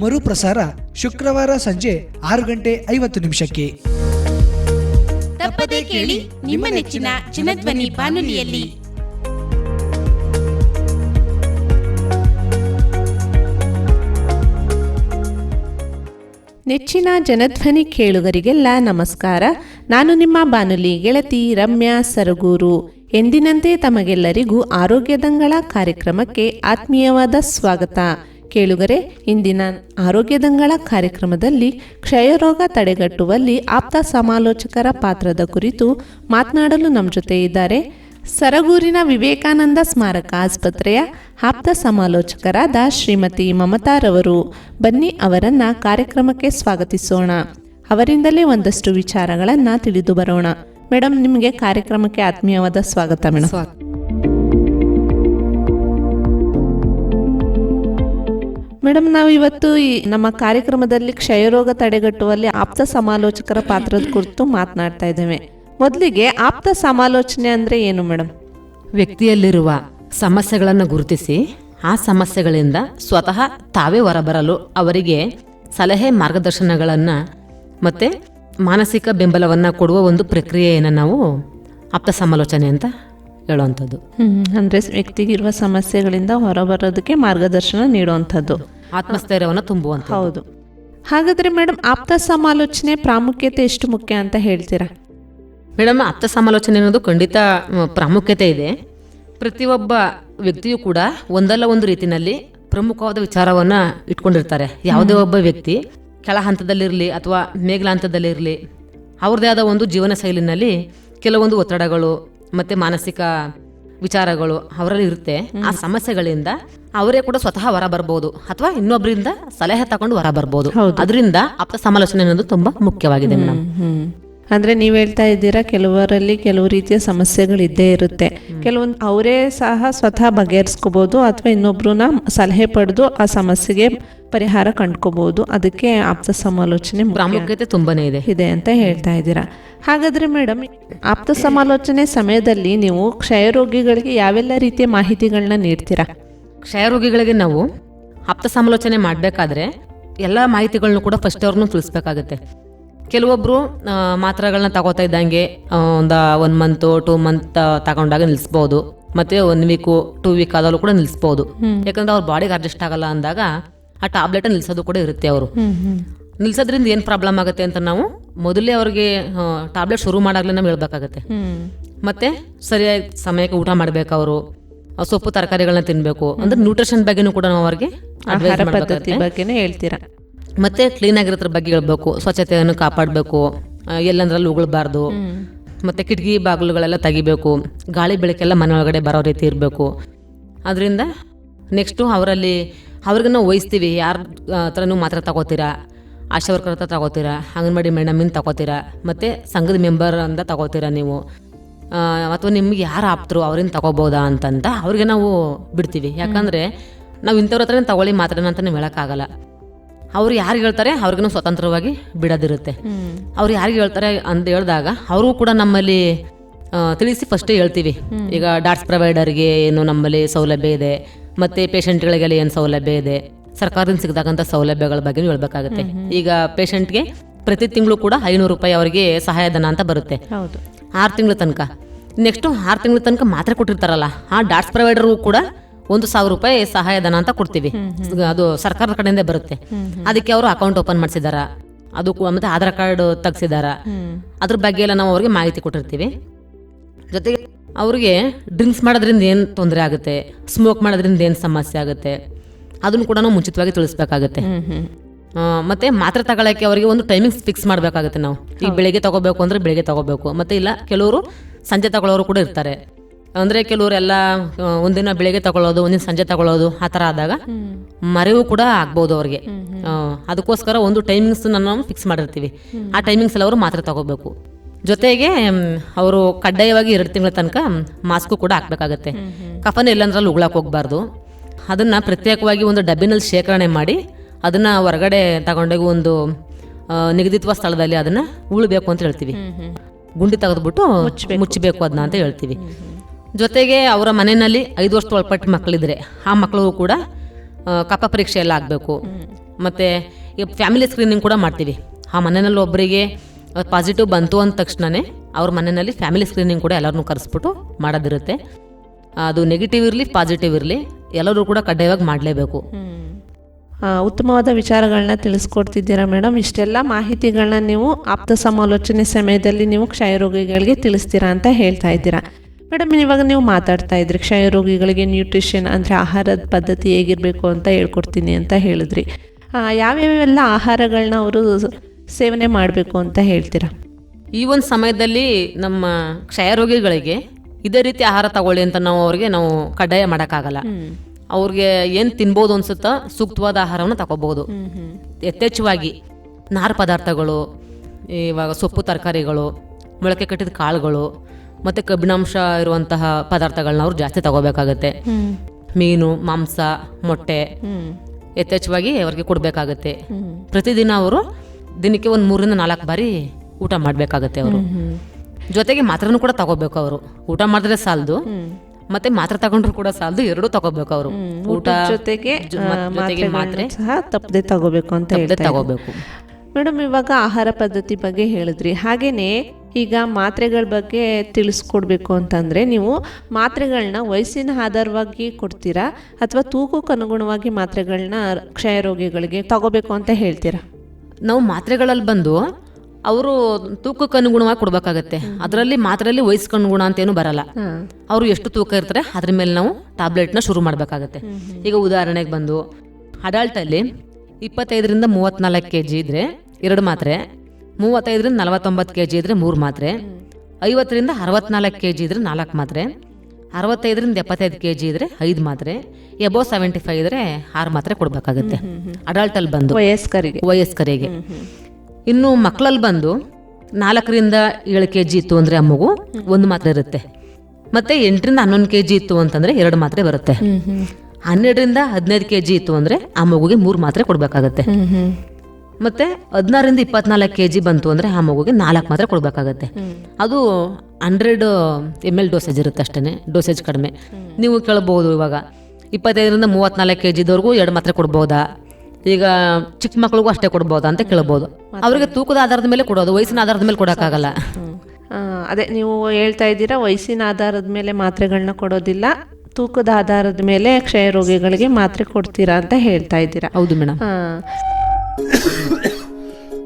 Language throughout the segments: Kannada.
ಮರುಪ್ರಸಾರ ಶುಕ್ರವಾರ ಸಂಜೆ ಆರು ಗಂಟೆ ಐವತ್ತು ನಿಮಿಷಕ್ಕೆ. ತಪ್ಪದೇ ಕೇಳಿ ನಿಮ್ಮ ನೆಚ್ಚಿನ ಚಿನ್ನಧ್ವನಿ ಬಾನುಲಿಯಲ್ಲಿ. ನೆಚ್ಚಿನ ಜನಧ್ವನಿ ಕೇಳುಗರಿಗೆಲ್ಲ ನಮಸ್ಕಾರ. ನಾನು ನಿಮ್ಮ ಬಾನುಲಿ ಗೆಳತಿ ರಮ್ಯಾ ಸರಗೂರು. ಎಂದಿನಂತೆ ತಮಗೆಲ್ಲರಿಗೂ ಆರೋಗ್ಯದಂಗಳ ಕಾರ್ಯಕ್ರಮಕ್ಕೆ ಆತ್ಮೀಯವಾದ ಸ್ವಾಗತ. ಕೇಳುಗರೆ, ಇಂದಿನ ಆರೋಗ್ಯದಂಗಳ ಕಾರ್ಯಕ್ರಮದಲ್ಲಿ ಕ್ಷಯರೋಗ ತಡೆಗಟ್ಟುವಲ್ಲಿ ಆಪ್ತ ಸಮಾಲೋಚಕರ ಪಾತ್ರದ ಕುರಿತು ಮಾತನಾಡಲು ನಮ್ಮ ಜೊತೆ ಇದ್ದಾರೆ ಸರಗೂರಿನ ವಿವೇಕಾನಂದ ಸ್ಮಾರಕ ಆಸ್ಪತ್ರೆಯ ಆಪ್ತ ಸಮಾಲೋಚಕರಾದ ಶ್ರೀಮತಿ ಮಮತಾರವರು. ಬನ್ನಿ ಅವರನ್ನ ಕಾರ್ಯಕ್ರಮಕ್ಕೆ ಸ್ವಾಗತಿಸೋಣ. ಅವರಿಂದಲೇ ಒಂದಷ್ಟು ವಿಚಾರಗಳನ್ನ ತಿಳಿದು ಬರೋಣ. ಮೇಡಮ್ ನಿಮಗೆ ಕಾರ್ಯಕ್ರಮಕ್ಕೆ ಆತ್ಮೀಯವಾದ ಸ್ವಾಗತ ಮೇಡಮ್ ಮೇಡಮ್, ನಾವು ಇವತ್ತು ನಮ್ಮ ಕಾರ್ಯಕ್ರಮದಲ್ಲಿ ಕ್ಷಯರೋಗ ತಡೆಗಟ್ಟುವಲ್ಲಿ ಆಪ್ತ ಸಮಾಲೋಚಕರ ಪಾತ್ರದ ಕುರಿತು ಮಾತನಾಡ್ತಾ ಇದ್ದೇವೆ. ಮೊದಲಿಗೆ ಆಪ್ತ ಸಮಾಲೋಚನೆ ಅಂದ್ರೆ ಏನು ಮೇಡಮ್? ವ್ಯಕ್ತಿಯಲ್ಲಿರುವ ಸಮಸ್ಯೆಗಳನ್ನು ಗುರುತಿಸಿ, ಆ ಸಮಸ್ಯೆಗಳಿಂದ ಸ್ವತಃ ತಾವೇ ಹೊರಬರಲು ಅವರಿಗೆ ಸಲಹೆ ಮಾರ್ಗದರ್ಶನಗಳನ್ನು ಮತ್ತು ಮಾನಸಿಕ ಬೆಂಬಲವನ್ನು ಕೊಡುವ ಒಂದು ಪ್ರಕ್ರಿಯೆಯನ್ನು ನಾವು ಆಪ್ತ ಸಮಾಲೋಚನೆ ಅಂತ ಹೇಳುವಂಥದ್ದು. ಅಂದ್ರೆ ವ್ಯಕ್ತಿಗಿರುವ ಸಮಸ್ಯೆಗಳಿಂದ ಹೊರಬರೋದಕ್ಕೆ ಮಾರ್ಗದರ್ಶನ ನೀಡುವಂಥದ್ದು. ಆತ್ಮಸ್ಥೈರ್ಯವನ್ನು ತುಂಬುವಂಥ ಹೌದು. ಹಾಗಾದ್ರೆ ಮೇಡಮ್ ಆಪ್ತ ಸಮಾಲೋಚನೆ ಪ್ರಾಮುಖ್ಯತೆ ಎಷ್ಟು ಮುಖ್ಯ ಅಂತ ಹೇಳ್ತೀರಾ? ಮೇಡಮ್ ಆಪ್ತ ಸಮಾಲೋಚನೆ ಅನ್ನೋದು ಖಂಡಿತ ಪ್ರಾಮುಖ್ಯತೆ ಇದೆ. ಪ್ರತಿಯೊಬ್ಬ ವ್ಯಕ್ತಿಯು ಕೂಡ ಒಂದಲ್ಲ ಒಂದು ರೀತಿಯಲ್ಲಿ ಪ್ರಮುಖವಾದ ವಿಚಾರವನ್ನು ಇಟ್ಕೊಂಡಿರ್ತಾರೆ. ಯಾವುದೇ ಒಬ್ಬ ವ್ಯಕ್ತಿ ಕೆಳ ಹಂತದಲ್ಲಿರಲಿ ಅಥವಾ ಮೇಘಲ ಹಂತದಲ್ಲಿರಲಿ ಅವ್ರದ್ದೇ ಆದ ಒಂದು ಜೀವನ ಶೈಲಿನಲ್ಲಿ ಕೆಲವೊಂದು ಒತ್ತಡಗಳು ಮತ್ತು ಮಾನಸಿಕ ವಿಚಾರಗಳು ಅವರಲ್ಲಿ ಇರುತ್ತೆ. ಆ ಸಮಸ್ಯೆಗಳಿಂದ ಅವರೇ ಕೂಡ ಸ್ವತಃ ಹೊರ ಬರ್ಬೋದು ಅಥವಾ ಇನ್ನೊಬ್ಬರಿಂದ ಸಲಹೆ ತಗೊಂಡು ಹೊರ ಬರ್ಬೋದು. ಅದರಿಂದ ಆಪ್ತ ಸಮಾಲೋಚನೆ ಅನ್ನೋದು ತುಂಬಾ ಮುಖ್ಯವಾಗಿದೆ ಮೇಡಮ್. ಅಂದ್ರೆ ನೀವು ಹೇಳ್ತಾ ಇದ್ದೀರಾ ಕೆಲವರಲ್ಲಿ ಕೆಲವು ರೀತಿಯ ಸಮಸ್ಯೆಗಳು ಇದ್ದೇ ಇರುತ್ತೆ. ಕೆಲವೊಂದು ಅವರೇ ಸಹ ಸ್ವತಃ ಬಗೆಹರಿಸ್ಕೋಬಹುದು ಅಥವಾ ಇನ್ನೊಬ್ಬರನ್ನ ಸಲಹೆ ಪಡೆದು ಆ ಸಮಸ್ಯೆಗೆ ಪರಿಹಾರ ಕಂಡ್ಕೋಬಹುದು ಅದಕ್ಕೆ ಆಪ್ತ ಸಮಾಲೋಚನೆ ಮುಖ್ಯ. ಪ್ರಾಮುಖ್ಯತೆ ತುಂಬಾನೇ ಇದೆ. ಇದೆ ಅಂತ ಹೇಳ್ತಾ ಇದ್ದೀರಾ. ಹಾಗಾದ್ರೆ ಮೇಡಮ್ ಆಪ್ತ ಸಮಾಲೋಚನೆ ಸಮಯದಲ್ಲಿ ನೀವು ಕ್ಷಯರೋಗಿಗಳಿಗೆ ಯಾವೆಲ್ಲ ರೀತಿಯ ಮಾಹಿತಿಗಳನ್ನ ನೀಡ್ತೀರಾ? ಕ್ಷಯರೋಗಿಗಳಿಗೆ ನಾವು ಆಪ್ತ ಸಮಾಲೋಚನೆ ಮಾಡಬೇಕಾದ್ರೆ ಎಲ್ಲ ಮಾಹಿತಿಗಳನ್ನು ಕೂಡ ಫಸ್ಟ್ ಅವ್ರನ್ನೂ ತಿಳಿಸ್ಬೇಕಾಗುತ್ತೆ. ಕೆಲವೊಬ್ಬರು ಮಾತ್ರೆಗಳನ್ನ ತಗೋತಾ ಇದ್ದಂಗೆ ಒಂದು ಒನ್ ಮಂತು ಟೂ ಮಂತ್ ತಗೊಂಡಾಗ ನಿಲ್ಲಿಸ್ಬೋದು ಮತ್ತೆ ಒನ್ ವೀಕು ಟೂ ವೀಕ್ ಆದಲ್ಲೂ ಕೂಡ ನಿಲ್ಲಿಸ್ಬೋದು ಯಾಕಂದ್ರೆ ಅವ್ರ ಬಾಡಿಗೆ ಅಡ್ಜಸ್ಟ್ ಆಗಲ್ಲ ಅಂದಾಗ ಆ ಟ್ಯಾಬ್ಲೆಟ್ ನಿಲ್ಸೋದು ಕೂಡ ಇರುತ್ತೆ ಅವರು. ನಿಲ್ಸೋದ್ರಿಂದ ಏನು ಪ್ರಾಬ್ಲಮ್ ಆಗುತ್ತೆ ಅಂತ ನಾವು ಮೊದಲೇ ಅವ್ರಿಗೆ ಟ್ಯಾಬ್ಲೆಟ್ ಶುರು ಮಾಡಾಗ್ಲೇ ನಾವು ಹೇಳ್ಬೇಕಾಗತ್ತೆ. ಮತ್ತೆ ಸರಿಯಾಗಿ ಸಮಯಕ್ಕೆ ಊಟ ಮಾಡ್ಬೇಕು ಅವರು. ಸೊಪ್ಪು ತರಕಾರಿಗಳನ್ನ ತಿನ್ಬೇಕು. ಅಂದ್ರೆ ನ್ಯೂಟ್ರಿಷನ್ ಬಗ್ಗೆನೂ ಕೂಡ ನಾವು ಅವ್ರಿಗೆ. ಹೇಳ್ತೀರಾ. ಮತ್ತೆ ಕ್ಲೀನ್ ಆಗಿರೋದ್ರ ಬಗ್ಗೆ ಹೇಳ್ಬೇಕು ಸ್ವಚ್ಛತೆಯನ್ನು ಕಾಪಾಡಬೇಕು ಎಲ್ಲಂದ್ರಲ್ಲಿ ಉಗುಳ್ಬಾರ್ದು. ಮತ್ತೆ ಕಿಟಕಿ ಬಾಗಿಲುಗಳೆಲ್ಲ ತೆಗಿಬೇಕು ಗಾಳಿ ಬೆಳಕೆಲ್ಲ ಮನೆ ಒಳಗಡೆ ಬರೋ ರೀತಿ ಇರಬೇಕು. ಅದರಿಂದ ನೆಕ್ಸ್ಟು ಅವರಲ್ಲಿ ಅವ್ರಿಗೆ ನಾವು ವಹಿಸ್ತೀವಿ ಯಾರ ಹತ್ರನೂ ಮಾತ್ರ ತಗೋತೀರಾ ಆಶಾ ವರ್ಕರ್ ಹತ್ರ ತಗೋತೀರಾ ಅಂಗನವಾಡಿ ಮೇಡಮಿಂದ ತಗೋತೀರಾ ಮತ್ತು ಸಂಘದ ಮೆಂಬರ್ ಅಂತ ತಗೋತೀರಾ ನೀವು. ಅಥವಾ ನಿಮ್ಗೆ ಯಾರು ಆಪ್ತರು ಅವ್ರಿಂದ ತಗೋಬೋದಾ ಅಂತಂತ ಅವ್ರಿಗೆ ನಾವು ಬಿಡ್ತೀವಿ. ಯಾಕಂದರೆ ನಾವು ಇಂಥವ್ರ ಹತ್ರನೇ ತಗೊಳ್ಳಿ ಮಾತ್ರ ಅಂತ ನೀವು ಹೇಳೋಕ್ಕಾಗಲ್ಲ. ಅವ್ರು ಯಾರು ಹೇಳ್ತಾರೆ ಅವ್ರಿಗೂ ಸ್ವತಂತ್ರವಾಗಿ ಬಿಡೋದಿರುತ್ತೆ. ಅವ್ರು ಯಾರಿಗೆ ಹೇಳ್ತಾರೆ ಅಂತ ಹೇಳಿದಾಗ ಅವರು ಕೂಡ ನಮ್ಮಲ್ಲಿ ತಿಳಿಸಿ ಫಸ್ಟೇ ಹೇಳ್ತೀವಿ. ಈಗ ಡಾಟ್ಸ್ ಪ್ರೊವೈಡರ್ಗೆ ಏನು ನಮ್ಮಲ್ಲಿ ಸೌಲಭ್ಯ ಇದೆ ಮತ್ತು ಪೇಷಂಟ್ಗಳಿಗೆಲ್ಲ ಏನು ಸೌಲಭ್ಯ ಇದೆ ಸರ್ಕಾರದಿಂದ ಸಿಗತಕ್ಕಂಥ ಸೌಲಭ್ಯಗಳ ಬಗ್ಗೆ ಹೇಳ್ಬೇಕಾಗುತ್ತೆ. ಈಗ ಪೇಷಂಟ್ಗೆ ಪ್ರತಿ ತಿಂಗಳು ಕೂಡ ಐನೂರು ರೂಪಾಯಿ ಅವರಿಗೆ ಸಹಾಯಧನ ಅಂತ ಬರುತ್ತೆ. ಆರು ತಿಂಗಳ ತನಕ. ನೆಕ್ಸ್ಟು ಆರು ತಿಂಗಳ ತನಕ ಮಾತ್ರ ಕೊಟ್ಟಿರ್ತಾರಲ್ಲ ಆ ಡಾಟ್ಸ್ ಪ್ರೊವೈಡರ್ಗೂ ಕೂಡ ಒಂದು ಸಾವಿರ ರೂಪಾಯಿ ಸಹಾಯಧನ ಅಂತ ಕೊಡ್ತೀವಿ. ಅದು ಸರ್ಕಾರದ ಕಡೆಯಿಂದ ಬರುತ್ತೆ. ಅದಕ್ಕೆ ಅವರು ಅಕೌಂಟ್ ಓಪನ್ ಮಾಡಿಸಿದಾರ. ಅದಕ್ಕೂ ಮತ್ತೆ ಆಧಾರ್ ಕಾರ್ಡ್ ತೆಗ್ಸಿದಾರ. ಅದ್ರ ಬಗ್ಗೆ ಎಲ್ಲ ನಾವು ಅವ್ರಿಗೆ ಮಾಹಿತಿ ಕೊಟ್ಟಿರ್ತೀವಿ. ಜೊತೆಗೆ ಅವ್ರಿಗೆ ಡ್ರಿಂಕ್ಸ್ ಮಾಡೋದ್ರಿಂದ ಏನು ತೊಂದರೆ ಆಗುತ್ತೆ ಸ್ಮೋಕ್ ಮಾಡೋದ್ರಿಂದ ಏನು ಸಮಸ್ಯೆ ಆಗುತ್ತೆ ಅದನ್ನು ಕೂಡ ನಾವು ಮುಂಚಿತವಾಗಿ ತಿಳಿಸ್ಬೇಕಾಗುತ್ತೆ. ಮತ್ತೆ ಮಾತ್ರೆ ತಗೊಳಕ್ಕೆ ಅವರಿಗೆ ಒಂದು ಟೈಮಿಂಗ್ಸ್ ಫಿಕ್ಸ್ ಮಾಡಬೇಕಾಗುತ್ತೆ ನಾವು. ಈಗ ಬೆಳಿಗ್ಗೆ ತಗೋಬೇಕು ಅಂದ್ರೆ ಬೆಳಿಗ್ಗೆ ತಗೋಬೇಕು. ಮತ್ತೆ ಇಲ್ಲ ಕೆಲವರು ಸಂಜೆ ತಗೊಳ್ಳೋರು ಕೂಡ ಇರ್ತಾರೆ. ಅಂದರೆ ಕೆಲವರೆಲ್ಲ ಒಂದಿನ ಬೆಳಿಗ್ಗೆ ತಗೊಳ್ಳೋದು ಒಂದಿನ ಸಂಜೆ ತಗೊಳ್ಳೋದು ಆ ಥರ ಆದಾಗ ಮರೆವು ಕೂಡ ಆಗ್ಬೋದು ಅವ್ರಿಗೆ. ಅದಕ್ಕೋಸ್ಕರ ಒಂದು ಟೈಮಿಂಗ್ಸ್ ನಾವು ಫಿಕ್ಸ್ ಮಾಡಿರ್ತೀವಿ. ಆ ಟೈಮಿಂಗ್ಸ್ ಎಲ್ಲ ಅವರು ಮಾತ್ರೆ ತಗೋಬೇಕು. ಜೊತೆಗೆ ಅವರು ಕಡ್ಡಾಯವಾಗಿ ಎರಡು ತಿಂಗಳ ತನಕ ಮಾಸ್ಕು ಕೂಡ ಹಾಕ್ಬೇಕಾಗತ್ತೆ. ಕಫನ ಎಲ್ಲಂದ್ರಲ್ಲಿ ಉಗುಳಕ್ಕೆ ಹೋಗ್ಬಾರ್ದು. ಅದನ್ನು ಪ್ರತ್ಯೇಕವಾಗಿ ಒಂದು ಡಬ್ಬಿನಲ್ಲಿ ಶೇಖರಣೆ ಮಾಡಿ ಅದನ್ನು ಹೊರಗಡೆ ತಗೊಂಡೋಗಿ ಒಂದು ನಿಗದಿತ್ವ ಸ್ಥಳದಲ್ಲಿ ಅದನ್ನು ಉಳ್ಬೇಕು ಅಂತ ಹೇಳ್ತೀವಿ. ಗುಂಡಿ ತೆಗೆದ್ಬಿಟ್ಟು ಮುಚ್ಚಬೇಕು ಅದನ್ನ ಅಂತ ಹೇಳ್ತೀವಿ. ಜೊತೆಗೆ ಅವರ ಮನೆಯಲ್ಲಿ ಐದು ವರ್ಷದ ಒಳಪಟ್ಟ ಮಕ್ಕಳಿದ್ರೆ, ಆ ಮಕ್ಕಳು ಕೂಡ ಕಪ ಪರೀಕ್ಷೆ ಎಲ್ಲ ಆಗಬೇಕು. ಮತ್ತು ಈ ಫ್ಯಾಮಿಲಿ ಸ್ಕ್ರೀನಿಂಗ್ ಕೂಡ ಮಾಡ್ತೀವಿ. ಆ ಮನೆಯಲ್ಲಿ ಒಬ್ಬರಿಗೆ ಪಾಸಿಟಿವ್ ಬಂತು ಅಂದ ತಕ್ಷಣವೇ ಅವ್ರ ಮನೆಯಲ್ಲಿ ಫ್ಯಾಮಿಲಿ ಸ್ಕ್ರೀನಿಂಗ್ ಕೂಡ ಎಲ್ಲರನ್ನೂ ಕರೆಸ್ಬಿಟ್ಟು ಮಾಡೋದಿರುತ್ತೆ. ಅದು ನೆಗೆಟಿವ್ ಇರಲಿ ಪಾಸಿಟಿವ್ ಇರಲಿ, ಎಲ್ಲರೂ ಕೂಡ ಕಡ್ಡಾಯವಾಗಿ ಮಾಡಲೇಬೇಕು. ಉತ್ತಮವಾದ ವಿಚಾರಗಳನ್ನ ತಿಳಿಸ್ಕೊಡ್ತಿದ್ದೀರಾ ಮೇಡಮ್? ಇಷ್ಟೆಲ್ಲ ಮಾಹಿತಿಗಳನ್ನ ನೀವು ಆಪ್ತ ಸಮಾಲೋಚನೆ ಸಮಯದಲ್ಲಿ ನೀವು ಕ್ಷಯರೋಗಿಗಳಿಗೆ ತಿಳಿಸ್ತೀರಾ ಅಂತ ಹೇಳ್ತಾ ಇದ್ದೀರಾ. ಮೇಡಮ್ ಇವಾಗ ನೀವು ಮಾತಾಡ್ತಾ ಇದ್ರಿ ಕ್ಷಯರೋಗಿಗಳಿಗೆ ನ್ಯೂಟ್ರಿಷನ್ ಅಂದರೆ ಆಹಾರದ ಪದ್ಧತಿ ಹೇಗಿರಬೇಕು ಅಂತ ಹೇಳ್ಕೊಡ್ತೀನಿ ಅಂತ ಹೇಳಿದ್ರಿ. ಯಾವ್ಯಾವೆಲ್ಲ ಆಹಾರಗಳನ್ನ ಅವರು ಸೇವನೆ ಮಾಡಬೇಕು ಅಂತ ಹೇಳ್ತೀರಾ? ಈ ಒಂದು ಸಮಯದಲ್ಲಿ ನಮ್ಮ ಕ್ಷಯ ರೋಗಿಗಳಿಗೆ ಇದೇ ರೀತಿ ಆಹಾರ ತಗೊಳ್ಳಿ ಅಂತ ನಾವು ಅವ್ರಿಗೆ ನಾವು ಕಡ್ಡಾಯ ಮಾಡೋಕ್ಕಾಗಲ್ಲ. ಅವ್ರಿಗೆ ಏನು ತಿನ್ಬೋದು ಅನ್ಸುತ್ತಾ ಸೂಕ್ತವಾದ ಆಹಾರವನ್ನು ತಗೋಬಹುದು ಯಥೇಚ್ಛವಾಗಿ ನಾರು ಪದಾರ್ಥಗಳು ಇವಾಗ ಸೊಪ್ಪು ತರಕಾರಿಗಳು ಮೊಳಕೆ ಕಟ್ಟಿದ ಕಾಳುಗಳು ಮತ್ತು ಕಬ್ಬಿಣಾಂಶ ಇರುವಂತಹ ಪದಾರ್ಥಗಳನ್ನ ಅವ್ರು ಜಾಸ್ತಿ ತಗೋಬೇಕಾಗತ್ತೆ. ಮೀನು ಮಾಂಸ ಮೊಟ್ಟೆ ಯಥೇಚ್ಛವಾಗಿ ಅವ್ರಿಗೆ ಕೊಡಬೇಕಾಗತ್ತೆ. ಪ್ರತಿದಿನ ಅವರು ದಿನಕ್ಕೆ ಒಂದು ಮೂರರಿಂದ ನಾಲ್ಕು ಬಾರಿ ಊಟ ಮಾಡಬೇಕಾಗತ್ತೆ ಅವರು. ಜೊತೆಗೆ ಮಾತ್ರನೂ ಕೂಡ ತಗೋಬೇಕು ಅವರು. ಊಟ ಮಾಡಿದ್ರೆ ಸಾಲದು ಮತ್ತೆ ಮಾತ್ರೆ ತಗೊಂಡ್ರು ಕೂಡ ಸಾಲದು ಎರಡು ತಗೋಬೇಕು ಅವರು. ಊಟ ಜೊತೆಗೆ ಜೊತೆಗೆ ಮಾತ್ರೆ. ಸಹ ತಪ್ಪದೆ ತಗೋಬೇಕು ಅಂತ. ತಗೋಬೇಕು. ಮೇಡಮ್ ಇವಾಗ ಆಹಾರ ಪದ್ಧತಿ ಬಗ್ಗೆ ಹೇಳಿದ್ರಿ. ಹಾಗೇನೆ ಈಗ ಮಾತ್ರೆಗಳ ಬಗ್ಗೆ ತಿಳಿಸ್ಕೊಡ್ಬೇಕು ಅಂತಂದರೆ ನೀವು ಮಾತ್ರೆಗಳನ್ನ ವಯಸ್ಸಿನ ಆಧಾರವಾಗಿ ಕೊಡ್ತೀರಾ ಅಥವಾ ತೂಕಕ್ಕೆ ಅನುಗುಣವಾಗಿ ಮಾತ್ರೆಗಳನ್ನ ಕ್ಷಯರೋಗಿಗಳಿಗೆ ತಗೋಬೇಕು ಅಂತ ಹೇಳ್ತೀರಾ? ನಾವು ಮಾತ್ರೆಗಳಲ್ಲಿ ಬಂದು ಅವರು ತೂಕಕ್ಕೆ ಅನುಗುಣವಾಗಿ ಕೊಡ್ಬೇಕಾಗತ್ತೆ. ಅದರಲ್ಲಿ ಮಾತ್ರೆಯಲ್ಲಿ ವಯಸ್ಸಿಗೆ ಅನುಗುಣ ಅಂತೇನು ಬರಲ್ಲ. ಅವರು ಎಷ್ಟು ತೂಕ ಇರ್ತಾರೆ ಅದ್ರ ಮೇಲೆ ನಾವು ಟ್ಯಾಬ್ಲೆಟ್ನ ಶುರು ಮಾಡಬೇಕಾಗತ್ತೆ. ಈಗ ಉದಾಹರಣೆಗೆ ಬಂದು ಅಡಲ್ಟಲ್ಲಿ ಇಪ್ಪತ್ತೈದರಿಂದ ಮೂವತ್ತ್ನಾಲ್ಕು ಕೆ ಜಿ ಇದ್ರೆ ಎರಡು ಮಾತ್ರೆ ಮೂವತ್ತೈದರಿಂದ ನಲವತ್ತೊಂಬತ್ತು ಕೆ ಜಿ ಇದ್ರೆ ಮೂರು ಮಾತ್ರೆ ಐವತ್ತರಿಂದ ಅರವತ್ನಾಲ್ಕು ಕೆ ಜಿ ಇದ್ರೆ ನಾಲ್ಕು ಮಾತ್ರೆ ಅರವತ್ತೈದರಿಂದ ಎಪ್ಪತ್ತೈದು ಕೆ ಜಿ ಇದ್ರೆ ಐದು ಮಾತ್ರೆ ಎಬೋ ಸೆವೆಂಟಿ ಫೈವ್ ಇದ್ರೆ ಆರು ಮಾತ್ರೆ ಕೊಡಬೇಕಾಗುತ್ತೆ. ಅಡಲ್ಟಲ್ಲಿ ಬಂದು ವಯಸ್ಕರಿಗೆ. ವಯಸ್ಕರಿಗೆ. ಇನ್ನು ಮಕ್ಕಳಲ್ಲಿ ಬಂದು ನಾಲ್ಕರಿಂದ ಏಳು ಕೆ ಜಿ ಇತ್ತು ಅಂದರೆ ಆ ಮಗು ಒಂದು ಮಾತ್ರೆ ಇರುತ್ತೆ. ಮತ್ತೆ ಎಂಟರಿಂದ ಹನ್ನೊಂದು ಕೆ ಜಿ ಇತ್ತು ಅಂತಂದರೆ ಎರಡು ಮಾತ್ರೆ ಬರುತ್ತೆ. ಹನ್ನೆರಡರಿಂದ ಹದಿನೈದು ಕೆ ಜಿ ಇತ್ತು ಅಂದರೆ ಆ ಮಗುಗೆ ಮೂರು ಮಾತ್ರೆ ಕೊಡಬೇಕಾಗತ್ತೆ. ಮತ್ತೆ ಹದಿನಾರರಿಂದ ಇಪ್ಪತ್ನಾಲ್ಕು ಕೆ ಜಿ ಬಂತು ಅಂದರೆ ಆ ಮಗುಗೆ ನಾಲ್ಕು ಮಾತ್ರ ಕೊಡಬೇಕಾಗತ್ತೆ. ಅದು ಹಂಡ್ರೆಡ್ ಎಂ ಎಲ್ ಡೋಸೇಜ್ ಇರುತ್ತೆ ಅಷ್ಟೇ ಡೋಸೇಜ್ ಕಡಿಮೆ. ನೀವು ಕೇಳಬಹುದು ಇವಾಗ. ಇಪ್ಪತ್ತೈದರಿಂದ ಮೂವತ್ನಾಲ್ಕು ಕೆ ಜಿದವರೆಗೂ ಎರಡು ಮಾತ್ರೆ ಕೊಡ್ಬೋದಾ? ಈಗ ಚಿಕ್ಕ ಮಕ್ಳಿಗೂ ಅಷ್ಟೇ ಕೊಡ್ಬೋದಾ ಅಂತ ಕೇಳ್ಬೋದು. ಅವರಿಗೆ ತೂಕದ ಆಧಾರದ ಮೇಲೆ ಕೊಡೋದು ವಯಸ್ಸಿನ ಆಧಾರದ ಮೇಲೆ ಕೊಡೋಕ್ಕಾಗಲ್ಲ. ಅದೇ ನೀವು ಹೇಳ್ತಾ ಇದ್ದೀರಾ ವಯಸ್ಸಿನ ಆಧಾರದ ಮೇಲೆ ಮಾತ್ರೆಗಳನ್ನ ಕೊಡೋದಿಲ್ಲ ತೂಕದ ಆಧಾರದ ಮೇಲೆ ಕ್ಷಯ ರೋಗಿಗಳಿಗೆ ಮಾತ್ರೆ ಕೊಡ್ತೀರಾ ಅಂತ ಹೇಳ್ತಾ ಇದ್ದೀರಾ. ಹೌದು ಮೇಡಮ್.